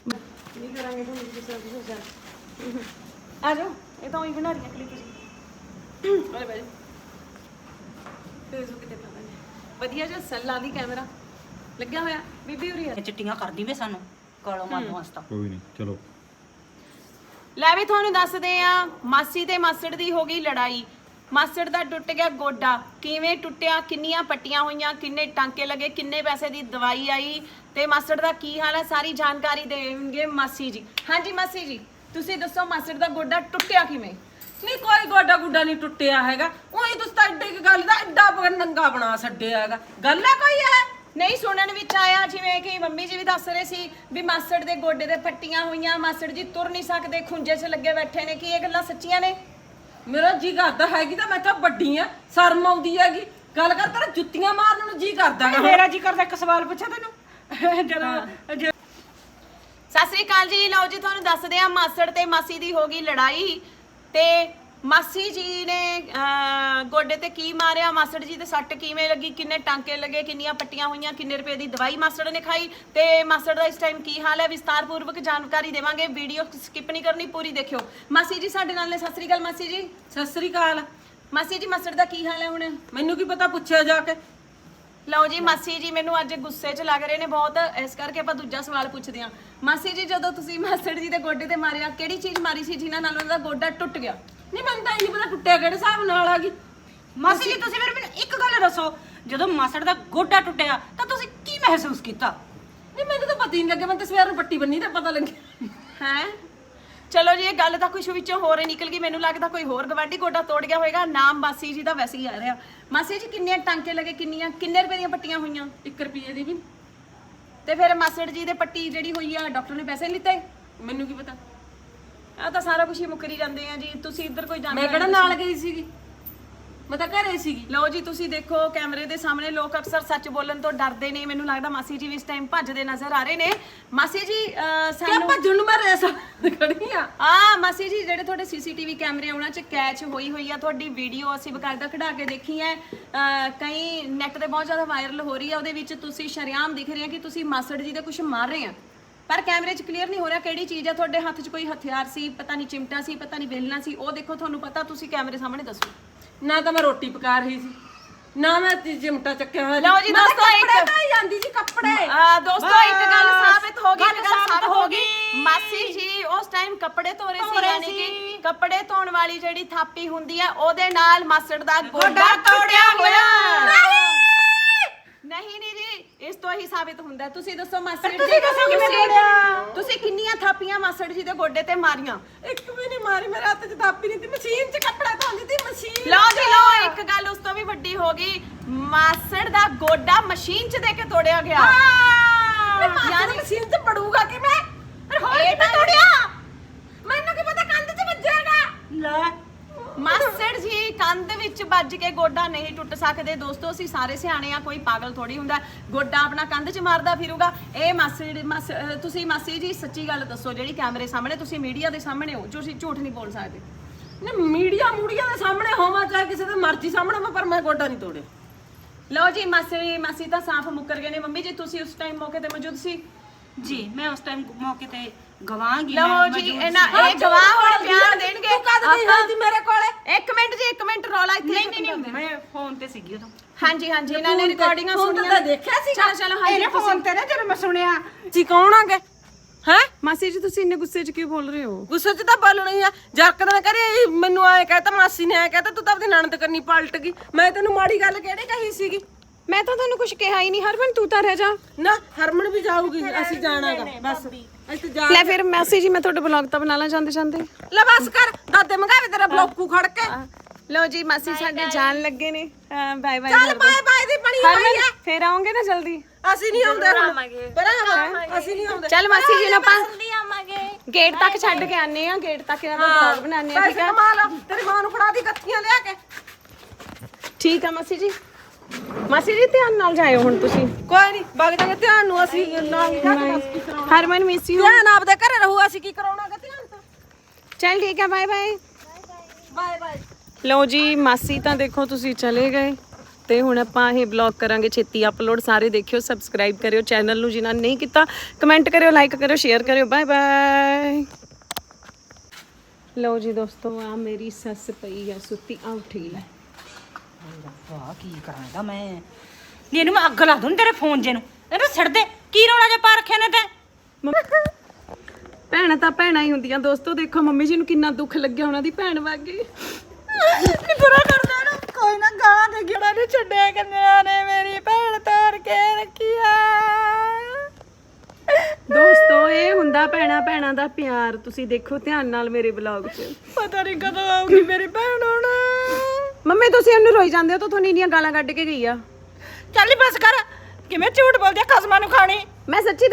ਆ ਜਾਓ ਇਹ ਤਾਂ ਉਹੀ ਬਣਾ ਰਹੀਆਂ ਕਲਿੱਪ ਜੀ ਅਰੇ ਬਾਈ ਫੇਸਬੁੱਕ ਤੇ ਪਾਵਾਂਗੇ ਵਧੀਆ ਜਿਹਾ ਸੱਲਾ ਦੀ ਕੈਮਰਾ ਲੱਗਿਆ ਹੋਇਆ? ਬੀਬੀ ਉਰੀ ਆ। ਇਹ ਚਿੱਟੀਆਂ ਕਰਦੀ ਵੇ ਸਾਨੂੰ ਕਾਲੋ ਮਾਰੂ ਵਾਸਤਾ ਕੋਈ ਨਹੀਂ ਚਲੋ। ਲੈ ਵੀ ਤੁਹਾਨੂੰ ਦੱਸਦੇ ਆ ਮਾਸੀ ਤੇ ਮਾਸੜ ਦੀ ਹੋ ਗਈ ਲੜਾਈ। ਮਾਸੜ ਦਾ ਟੁੱਟ ਗਿਆ ਗੋਡਾ। ਕਿਵੇਂ ਟੁੱਟਿਆ ਕਿੰਨੀਆਂ ਪੱਟੀਆਂ ਹੋਈਆਂ ਕਿੰਨੇ ਟਾਂਕੇ ਲੱਗੇ ਕਿੰਨੇ ਪੈਸੇ ਦੀ ਦਵਾਈ ਆਈ ਤੇ ਮਾਸੜ ਦਾ ਕੀ ਹਾਲ ਹੈ ਸਾਰੀ ਜਾਣਕਾਰੀ ਦੇਣਗੇ ਮਾਸੀ ਜੀ। ਹਾਂਜੀ ਮਾਸੀ ਜੀ ਤੁਸੀਂ ਦੱਸੋ ਮਾਸੜ ਦਾ ਗੋਡਾ ਟੁੱਟਿਆ ਕਿਵੇਂ? ਨਹੀਂ ਕੋਈ ਗੋਡਾ ਗੁੱਡਾ ਨਹੀਂ ਟੁੱਟਿਆ ਹੈਗਾ। ਉਹੀ ਤੁਸੀਂ ਤਾਂ ਐਡੇ ਕੀ ਗੱਲ ਦਾ ਐਡਾ ਬਗਨ ਨੰਗਾ ਬਣਾ ਛੱਡਿਆ ਹੈਗਾ। ਗੱਲ ਹੈ ਕੋਈ ਹੈ ਨਹੀਂ ਸੁਣਨ ਵਿੱਚ ਆਇਆ ਜਿਵੇਂ ਕਿ ਮੰਮੀ ਜੀ ਵੀ ਦੱਸ ਰਹੇ ਸੀ ਵੀ ਮਾਸੜ ਦੇ ਗੋਡੇ ਦੇ ਪੱਟੀਆਂ ਹੋਈਆਂ ਮਾਸੜ ਜੀ ਤੁਰ ਨਹੀਂ ਸਕਦੇ ਖੁੰਝੇ 'ਚ ਲੱਗੇ ਬੈਠੇ ਨੇ ਕੀ ਇਹ ਗੱਲਾਂ ਸੱਚੀਆਂ ਨੇ? ਮੇਰਾ ਜੀ ਕਰਦਾ ਹੈਗੀ ਤਾਂ ਮੈਂ ਤਾਂ ਵੱਡੀ ਆ ਸ਼ਰਮ ਆਉਂਦੀ ਹੈਗੀ। ਗੱਲ ਕਰ ਤੇਰਾ ਜੁੱਤੀਆਂ ਮਾਰਨ ਨੂੰ ਜੀ ਕਰਦਾ ਗਾ। ਮੇਰਾ ਜੀ ਕਰਦਾ ਇੱਕ ਸਵਾਲ ਪੁੱਛਾਂ ਤੈਨੂੰ? ਜਦੋਂ ਜੇ- ਸਤਿ ਸ੍ਰੀ ਅਕਾਲ ਜੀ ਲਓ ਜੀ ਤੁਹਾਨੂੰ ਦੱਸਦੇ ਆ ਮਾਸੜ ਤੇ ਮਾਸੀ ਦੀ ਹੋ ਗਈ ਲੜਾਈ ਤੇ ਮਾਸੀ ਜੀ ਨੇ ਅਹ, ਗੋਡੇ ਤੇ ਕੀ ਮਾਰਿਆ? ਮਾਸੜ ਜੀ ਤੇ ਸੱਟ ਕਿਵੇਂ ਲੱਗੀ? ਕਿੰਨੇ ਟਾਂਕੇ ਲੱਗੇ? ਕਿੰਨੀਆਂ ਪੱਟੀਆਂ ਹੋਈਆਂ? ਕਿੰਨੇ ਰੁਪਏ ਦੀ ਦਵਾਈ ਮਾਸੜ ਨੇ ਖਾਈ? ਤੇ ਮਾਸੜ ਦਾ ਇਸ ਟਾਈਮ ਕੀ ਹਾਲ ਹੈ? ਵਿਸਤਾਰਪੂਰਵਕ ਜਾਣਕਾਰੀ ਦੇਵਾਂਗੇ। ਵੀਡੀਓ ਸਕਿਪ ਨਹੀਂ ਕਰਨੀ ਪੂਰੀ ਦੇਖਿਓ। ਮਾਸੀ ਜੀ ਸਾਡੇ ਨਾਲ ਨੇ। ਸਤਿ ਸ੍ਰੀ ਅਕਾਲ ਮਾਸੀ ਜੀ। ਸਤਿ ਸ੍ਰੀ ਅਕਾਲ। ਮਾਸੀ ਜੀ ਮਾਸੜ ਦਾ ਕੀ ਹਾਲ ਹੈ ਹੁਣ? ਮੈਨੂੰ ਕੀ ਪਤਾ ਪੁੱਛਿਆ ਜਾ ਕੇ? ਲਓ ਜੀ ਮਾਸੀ ਜੀ ਮੈਨੂੰ ਅੱਜ ਗੁੱਸੇ 'ਚ ਲੱਗ ਰਹੇ ਨੇ ਬਹੁਤ। ਇਸ ਕਰਕੇ ਆਪਾਂ ਦੂਜਾ ਸਵਾਲ ਪੁੱਛਦੇ ਹਾਂ। ਮਾਸੀ ਜੀ ਜਦੋਂ ਤੁਸੀਂ ਮਾਸੜ ਜੀ ਦੇ ਗੋਡੇ ਤੇ ਮਾਰਿਆ ਕਿਹੜੀ ਚੀਜ਼ ਮਾਰੀ ਸੀ ਜਿਨ੍ਹਾਂ ਨਾਲ ਉਹਨਾਂ ਦਾ ਗੋਡਾ ਟੁੱਟ ਗਿਆ? ਨਹੀਂ ਮੈਨੂੰ ਤਾਂ ਇਹ ਨਹੀਂ ਪਤਾ ਟੁੱਟਿਆ ਕਿਹੜੇ ਹਿਸਾਬ ਨਾਲ ਆ ਗਈ। ਮਾਸੀ ਜੀ ਤੁਸੀਂ ਫਿਰ ਮੈਨੂੰ ਇੱਕ ਗੱਲ ਦੱਸੋ ਜਦੋਂ ਮਾਸੜ ਦਾ ਗੋਡਾ ਟੁੱਟਿਆ ਤਾਂ ਤੁਸੀਂ ਕੀ ਮਹਿਸੂਸ ਕੀਤਾ? ਨਹੀਂ ਮੈਨੂੰ ਤਾਂ ਪਤਾ ਹੀ ਨਹੀਂ ਲੱਗਿਆ ਮੈਂ ਤਾਂ ਸਵੇਰ ਨੂੰ ਪੱਟੀ ਬੰਨੀ ਤਾਂ ਪਤਾ ਲੱਗਿਆ। ਹੈ? ਚਲੋ ਜੀ ਇਹ ਗੱਲ ਤਾਂ ਕੁਝ ਵਿੱਚੋਂ ਹੋਰ ਹੀ ਨਿਕਲ ਗਈ ਮੈਨੂੰ ਲੱਗਦਾ ਕੋਈ ਹੋਰ ਗਵਾਂਢੀ ਗੋਡਾ ਤੋੜ ਗਿਆ ਹੋਵੇਗਾ ਨਾਮ ਮਾਸੀ ਜੀ ਦਾ ਵੈਸੇ ਹੀ ਆ ਰਿਹਾ। ਮਾਸੀ ਜੀ ਕਿੰਨੀਆਂ ਟਾਂਕੇ ਲੱਗੇ ਕਿੰਨੀਆਂ ਕਿੰਨੇ ਰੁਪਏ ਦੀਆਂ ਪੱਟੀਆਂ ਹੋਈਆਂ? 1 ਰੁਪਏ ਦੀ ਵੀ। ਤੇ ਫਿਰ ਮਾਸੜ ਜੀ ਦੇ ਪੱਟੀ ਜਿਹੜੀ ਹੋਈ ਆ ਡਾਕਟਰ ਨੇ ਪੈਸੇ ਨਹੀਂ ਲਿੱਤੇ? ਮੈਨੂੰ ਕੀ ਪਤਾ? ਆ ਤਾਂ ਸਾਰਾ ਕੁਝ ਹੀ ਮੁੱਕਰੀ ਜਾਂਦੇ ਆ ਜੀ। ਤੁਸੀਂ ਇੱਧਰ ਕੋਈ ਮੈਂ ਜਾਣਕਾਰੀ ਕਿਹੜਾ ਨਾਲ ਗਈ ਸੀਗੀ? ਮੈਂ ਤਾਂ ਘਰੇ ਸੀਗੀ। ਲਓ ਜੀ ਤੁਸੀਂ ਦੇਖੋ ਕੈਮਰੇ ਦੇ ਸਾਹਮਣੇ ਲੋਕ ਅਕਸਰ ਸੱਚ ਬੋਲਣ ਤੋਂ ਡਰਦੇ ਨੇ। ਮੈਨੂੰ ਲੱਗਦਾ ਮਾਸੀ ਜੀ ਵੀ ਇਸ ਟਾਈਮ ਭੱਜਦੇ ਨਜ਼ਰ ਆ ਰਹੇ ਨੇ। ਮਾਸੀ ਜੀ ਅਹ, ਕਿਆ ਸਾਨੂੰ ਭੱਜਣ ਨੂੰ ਮੈਂ ਰੇਸ ਖੜੀ ਆ? ਆ ਮਾਸੀ ਜੀ ਜਿਹੜੇ ਤੁਹਾਡੇ ਸੀਸੀਟੀਵੀ ਕੈਮਰੇ ਉਹਨਾਂ 'ਚ ਕੈਚ ਹੋਈ ਹੋਈ ਆ ਤੁਹਾਡੀ ਵੀਡੀਓ ਅਸੀਂ ਬਕਾਇਦਾ ਕਢਾ ਕੇ ਦੇਖੀ ਹੈ ਅਹ, ਕਈ ਨੈਟ ਤੇ ਬਹੁਤ ਜ਼ਿਆਦਾ ਵਾਇਰਲ ਹੋ ਰਹੀ ਆ। ਉਹਦੇ ਵਿੱਚ ਤੁਸੀਂ ਸ਼ਰੇਆਮ ਦਿਖ ਰਹੇ ਆ ਕਿ ਤੁਸੀਂ ਮਾਸੜ ਜੀ ਦੇ ਕੁਝ ਮਾਰ ਰਹੇ ਆ। ਪਰ ਕੈਮਰੇ 'ਚ ਕਲੀਅਰ ਨਹੀਂ ਹੋ ਰਿਹਾ ਕਿਹੜੀ ਚੀਜ਼ ਆ। ਤੁਹਾਡੇ ਹੱਥ 'ਚ ਕੋਈ ਹਥਿਆਰ ਸੀ ਪਤਾ ਨਹੀਂ ਚਿਮਟਾ ਸੀ ਪਤਾ ਨਹੀਂ ਬੇਲਣਾ ਸੀ। ਉਹ ਦੇਖੋ ਤੁਹਾਨੂੰ ਪਤਾ ਤੁਸੀਂ ਕੈਮਰੇ ਸਾਹਮਣੇ ਦੱਸੋ। ਨਾ ਤਾਂ ਮੈਂ ਰੋਟੀ ਪਕਾ ਰਹੀ ਸੀ। ਨਾ ਮੈਂ ਤੀ ਚਿਮਟਾ ਚੱਕਿਆ ਹੋਇਆ ਸੀ। ਲਓ ਜੀ ਮੈਂ ਤਾਂ ਦੋਸਤੋ, ਇੱਕ- ਕੱਪੜੇ ਧੋਈ ਜਾਂਦੀ ਸੀ ਕੱਪੜੇ। ਆ ਦੋਸਤੋ ਇੱਕ ਗੱਲ ਬਸ। ਸਾਬਿਤ ਹੋ ਗਈ ਇੱਕ ਗੱਲ ਸਾਬਿਤ ਸਾਬਿਤ ਹੋ ਗਈ। ਮਾਸੀ ਜੀ ਉਸ ਟਾਈਮ ਕੱਪੜੇ ਧੋ ਰਹੇ ਸੀ ਯਾਨੀ ਕਿ ਕੱਪੜੇ ਧੋਣ ਵਾਲੀ ਜਿਹੜੀ ਥਾਪੀ ਹੁੰਦੀ ਆ ਉਹਦੇ ਨਾਲ ਮਾਸੜ ਦਾ ਗੋਡਾ ਤੋੜਿਆ ਹੋਇਆ। ਨਹੀਂ ਨਹੀਂ ਜੀ ਇਸ ਤੋਂ ਹੀ ਸਾਬਿਤ ਹੁੰਦਾ ਹੈ। ਤੁਸੀਂ ਦੱਸੋ ਮਾਸੜ ਜੀ ਤੁਸੀਂ ਦੱਸੋ ਕਿਵੇਂ ਤੁਸੀਂ- ਤੋੜਿਆ? ਤੁਸੀਂ ਕਿੰਨੀਆਂ ਥਾਪੀਆਂ ਮਾਸੜ ਜੀ ਦੇ ਗੋਡੇ ਤੇ ਮਾਰੀਆਂ? ਇੱਕ ਵੀ ਨਹੀਂ ਮਾਰੀ ਮੇਰੇ ਹੱਥ 'ਚ ਦਾਪੀ ਨਹੀਂ ਤੀ ਮਸ਼ੀਨ 'ਚ ਕੱਪੜਾ ਧੋਂਦੀ ਤੀ ਮਸ਼ੀਨ ਲਓ ਜੀ ਲਓ ਇੱਕ ਗੱਲ ਉਸ ਤੋਂ ਵੀ ਵੱਡੀ ਹੋ ਗਈ। ਮਾਸੜ ਦਾ ਗੋਡਾ ਮਸ਼ੀਨ 'ਚ ਦੇ ਕੇ ਤੋੜਿਆ ਗਿਆ। ਯਾਨੀ ਮਸ਼ੀਨ 'ਚ ਪੜੂਗਾ ਕਿਵੇਂ? ਫਿਰ ਹੋਰ ਇਹ ਕਿਵੇਂ ਤੋੜਿਆ? ਮੈਨੂੰ ਕੀ ਪਤਾ ਕੰਧ 'ਚ ਵੱਜੇਗਾ ਲੈ ਮਾਸੜ ਜੀ, ਕੰਧ ਵਿੱਚ ਵੱਜ ਕੇ ਗੋਡਾ ਨਹੀਂ ਟੁੱਟ ਸਕਦੇ। ਦੋਸਤੋ, ਅਸੀਂ ਸਾਰੇ ਸਿਆਣੇ ਆ, ਕੋਈ ਪਾਗਲ ਥੋੜੀ ਹੁੰਦਾ। ਗੋਡਾ ਆਪਣਾ ਕੰਧ 'ਚ ਮਾਰਦਾ ਫਿਰੂਗਾ। ਇਹ ਮਾਸੜ ਮਾਸ- ਅਹ ਤੁਸੀਂ ਮਾਸੀ ਜੀ, ਸੱਚੀ ਗੱਲ ਦੱਸੋ, ਜਿਹੜੀ ਕੈਮਰੇ ਸਾਹਮਣੇ, ਤੁਸੀਂ ਮੀਡੀਆ ਦੇ ਸਾਹਮਣੇ ਹੋ ਤੁਸੀਂ ਝੂਠ ਨਹੀਂ ਬੋਲ ਸਕਦੇ। ਨਾ, ਮੀਡੀਆ ਮੂਡੀਆ ਦੇ ਸਾਹਮਣੇ ਹੋਵਾਂ, ਚਾਹੇ ਕਿਸੇ ਦੇ ਮਰਜ਼ੀ ਸਾਹਮਣੇ ਹੋਵਾਂ, ਪਰ ਮੈਂ ਗੋਡਾ ਨਹੀਂ ਤੋੜਿਆ। ਲਓ ਜੀ, ਮਾਸੀ ਮਾਸੀ ਤਾਂ ਸਾਫ਼ ਮੁੱਕਰ ਗਏ ਨੇ। ਮੰਮੀ ਜੀ, ਤੁਸੀਂ ਉਸ ਟਾਈਮ ਮੌਕੇ ਤੇ ਮੌਜੂਦ ਸੀ? ਜੀ, ਮੈਂ ਉਸ ਟਾਈਮ ਮੌਕੇ ਤੇ ਗਵਾਂਗੀ ਲਓ ਜੀ ਇਹਨਾਂ। ਇਹ ਗਵਾਹ ਹੁਣ ਬਿਆਨ ਦੇਣਗੇ। ਤੂੰ ਕਦ ਦੀ ਹੋਈ ਮੇਰੇ ਕੋਲੇ? ਇੱਕ ਮਿੰਟ ਜੀ ਇੱਕ ਮਿੰਟ ਰੌਲਾ ਇੱਥੇ ਨਹੀਂ ਨਹੀਂ ਨਹੀਂ ਹਾਂ। ਮੈਂ ਫੋਨ ਤੇ ਸੀਗੀ ਉਦੋਂ। ਹਾਂਜੀ ਹਾਂਜੀ ਇਹਨਾਂ ਨੇ ਰਿਕਾਰਡਿੰਗਾਂ ਸੁਣੀਆਂ ਤਾਂ ਦੇਖਿਆ ਸੀ ਚਲੋ ਚਲੋ ਹਾਂਜੀ ਇਹਨੇ ਫੋਨ ਤੇ ਨਾ ਜਦੋਂ ਮੈਂ ਸੁਣਿਆ। ਜੀ ਕੌਣ ਆਗੇ? ਹੈ? ਮਾਸੀ ਜੀ ਤੁਸੀਂ ਇੰਨੇ ਗੁੱਸੇ 'ਚ ਕਿਉਂ ਬੋਲ ਰਹੇ ਹੋ? ਗੁੱਸੇ 'ਚ ਤਾਂ ਬੋਲਣਾ ਹੀ ਆ। ਜਰਕਦ ਨੇ ਕਰੀ ਮੈਨੂੰ ਆਏ ਕਹਤਾ ਮਾਸੀ ਨੇ ਆਏ ਕਹਤਾ ਤੂੰ ਤਾਂ ਆਪਣੀ ਨਣਦ ਕਰਨੀ ਪਲਟ ਗਈ। ਮੈਂ ਤੈਨੂੰ ਮਾੜੀ ਗੱਲ ਕਿਹੜੀ ਕਹੀ ਸੀਗੀ? ਮੈਂ ਤਾਂ ਤੁਹਾਨੂੰ ਕੁਝ ਕਿਹਾ ਹੀ ਨਹੀਂ ਹਰਮਨ ਤੂੰ ਤਾਂ ਰਹਿ ਜਾ। ਨਾ ਹਰਮਨ ਵੀ ਜਾਊਗੀ ਅਸੀਂ ਜਾਣਾਗਾ ਬਸ। ਅਸੀਂ ਜਾ ਲੈ ਫਿਰ ਮਾਸੀ ਜੀ ਮੈਂ ਤੁਹਾਡਾ ਬਲੌਗ ਤਾਂ ਬਣਾ ਲਾਂ ਜਾਂਦੇ ਜਾਂਦੇ। ਲੈ ਬਸ ਕਰ ਦਾਦੇ ਮੰਗਾਵੇ ਤੇਰਾ ਬਲੋਕੂ ਖੜ ਕੇ। ਲਓ ਜੀ ਮਾਸੀ ਸਾਡੇ ਜਾਣ ਲੱਗੇ ਨੇ। ਬਾਏ ਬਾਏ ਚੱਲ ਬਾਏ ਬਾਏ ਦੀ ਬਣੀ ਹੋਈ ਆ। ਫੇਰ ਆਉਂਗੇ ਨਾ ਜਲਦੀ? ਅਸੀਂ ਨਹੀਂ ਆਉਂਦੇ ਹੁਣ। ਬਰਾਬਰ ਅਸੀਂ ਨਹੀਂ ਆਉਂਦੇ। ਚੱਲ ਮਾਸੀ ਜੀ ਨੂੰ ਆਪਾਂ ਜਲਦੀ ਆਵਾਂਗੇ। ਗੇਟ ਤੱਕ ਛੱਡ ਕੇ ਆਨੇ ਆ ਗੇਟ ਤੱਕ ਇਹਨਾਂ ਦਾ ਬਲੌਗ ਆ ਠੀਕ ਆ? ਤੇਰੀ ਮਾਂ ਨੂੰ ਫੜਾ ਦੀ ਕੱਥੀਆਂ ਲਿਆ ਕੇ। ਠੀਕ ਆ ਮਾਸੀ ਜੀ। ਮਾਸੀ ਜੀ ਧਿਆਨ ਨਾਲ ਜਾਇਓ ਹੁਣ ਤੁਸੀਂ। ਕੋਈ ਨਹੀਂ ਵਗ ਜਾਗੇ ਧਿਆਨ ਨੂੰ ਅਸੀਂ ਨਾਲ ਹੀ ਹਰਮਨ ਮਿਸ ਯੂ ਧਿਆਨ ਆਪਦੇ ਘਰੇ ਰਹੂ ਅਸੀਂ ਕੀ ਕਰਾਉਣਾਗਾ ਧਿਆਨ ਤੋਂ? ਚੱਲ ਠੀਕ ਆ ਬਾਏ ਬਾਏ ਬਾਏ ਬਾਏ ਲਓ ਜੀ ਮਾਸੀ ਤਾਂ ਦੇਖੋ ਤੁਸੀਂ ਚਲੇ ਗਏ। ਤੇ ਹੁਣ ਆਪਾਂ ਇਹ ਬਲੌਗ ਕਰਾਂਗੇ ਛੇਤੀ। ਅਪਲੋਡ ਸਾਰੇ ਦੇਖਿਓ ਸਬਸਕ੍ਰਾਈਬ ਕਰਿਓ ਚੈਨਲ ਨੂੰ ਜਿਨ੍ਹਾਂ ਨੇ ਨਹੀਂ ਕੀਤਾ ਕਮੈਂਟ ਕਰਿਓ ਲਾਈਕ ਕਰਿਓ ਸ਼ੇਅਰ ਕਰਿਓ। ਬਾਏ ਬਾਏ ਲਓ ਜੀ ਦੋਸਤੋ ਆ ਮੇਰੀ ਸੱਸ ਪਈ ਆ ਸੁੱਤੀ ਆ ਉੱਠੀ ਲੈ ਵਾਹ ਕੀ ਕਰਾਂਗਾ ਮੈਂ? ਨਹੀਂ ਇਹਨੂੰ ਮੈਂ ਅੱਗ ਲਾ ਦੂੰ ਤੇਰੇ ਫੋਨ ਜੇ ਨੂੰ। ਇਹਨੂੰ ਛੱਡ ਦੇ ਕੀ ਰੌਲਾ ਜੇ ਪਾ ਰੱਖਿਆ ਨੇ ਤੈਂ? ਭੈਣਾਂ ਤਾਂ ਭੈਣਾਂ ਹੀ ਹੁੰਦੀਆਂ। ਦੋਸਤੋ ਦੇਖੋ ਮੰਮੀ ਜੀ ਨੂੰ ਕਿੰਨਾ ਦੁੱਖ ਲੱਗਿਆ ਉਹਨਾਂ ਦੀ ਭੈਣ ਵਗ ਗਈ ਬੁਰਾ ਕਰਦਾ ਨਾ ਕੋਈ ਨਾ ਗਾਲਾਂ ਦੇ ਗਿੜਾ ਨਹੀਂ ਛੱਡਿਆ ਕੰਨਿਆ ਨੇ ਮੇਰੀ ਭੈਣ ਤਾਰ ਕੇ ਰੱਖਿਆ। ਦੋਸਤੋ ਇਹ ਹੁੰਦਾ ਭੈਣਾਂ ਭੈਣਾਂ ਦਾ ਪਿਆਰ। ਤੁਸੀਂ ਦੇਖੋ ਧਿਆਨ ਨਾਲ ਮੇਰੇ ਬਲੌਗ 'ਚ। ਪਤਾ ਨਹੀਂ ਕਦੋਂ ਆਊਗੀ ਮੇਰੀ ਭੈਣ ਹੁਣ। ਮੰਮੀ ਤੁਸੀਂ ਉਹਨੂੰ ਰੋਈ ਜਾਂਦੇ ਹੋ ਤਾਂ ਤੁਹਾਨੂੰ ਇੰਨੀਆਂ ਗਾਲਾਂ ਕੱਢ ਕੇ ਗਈ ਆ। ਚੱਲ ਬਸ ਕਰ। ਕਿਵੇਂ ਝੂਠ ਬੋਲਦੀ ਆ ਖਸਮਾਂ ਨੂੰ ਖਾਣੀ। ਮੈਂ ਸੱਚੀ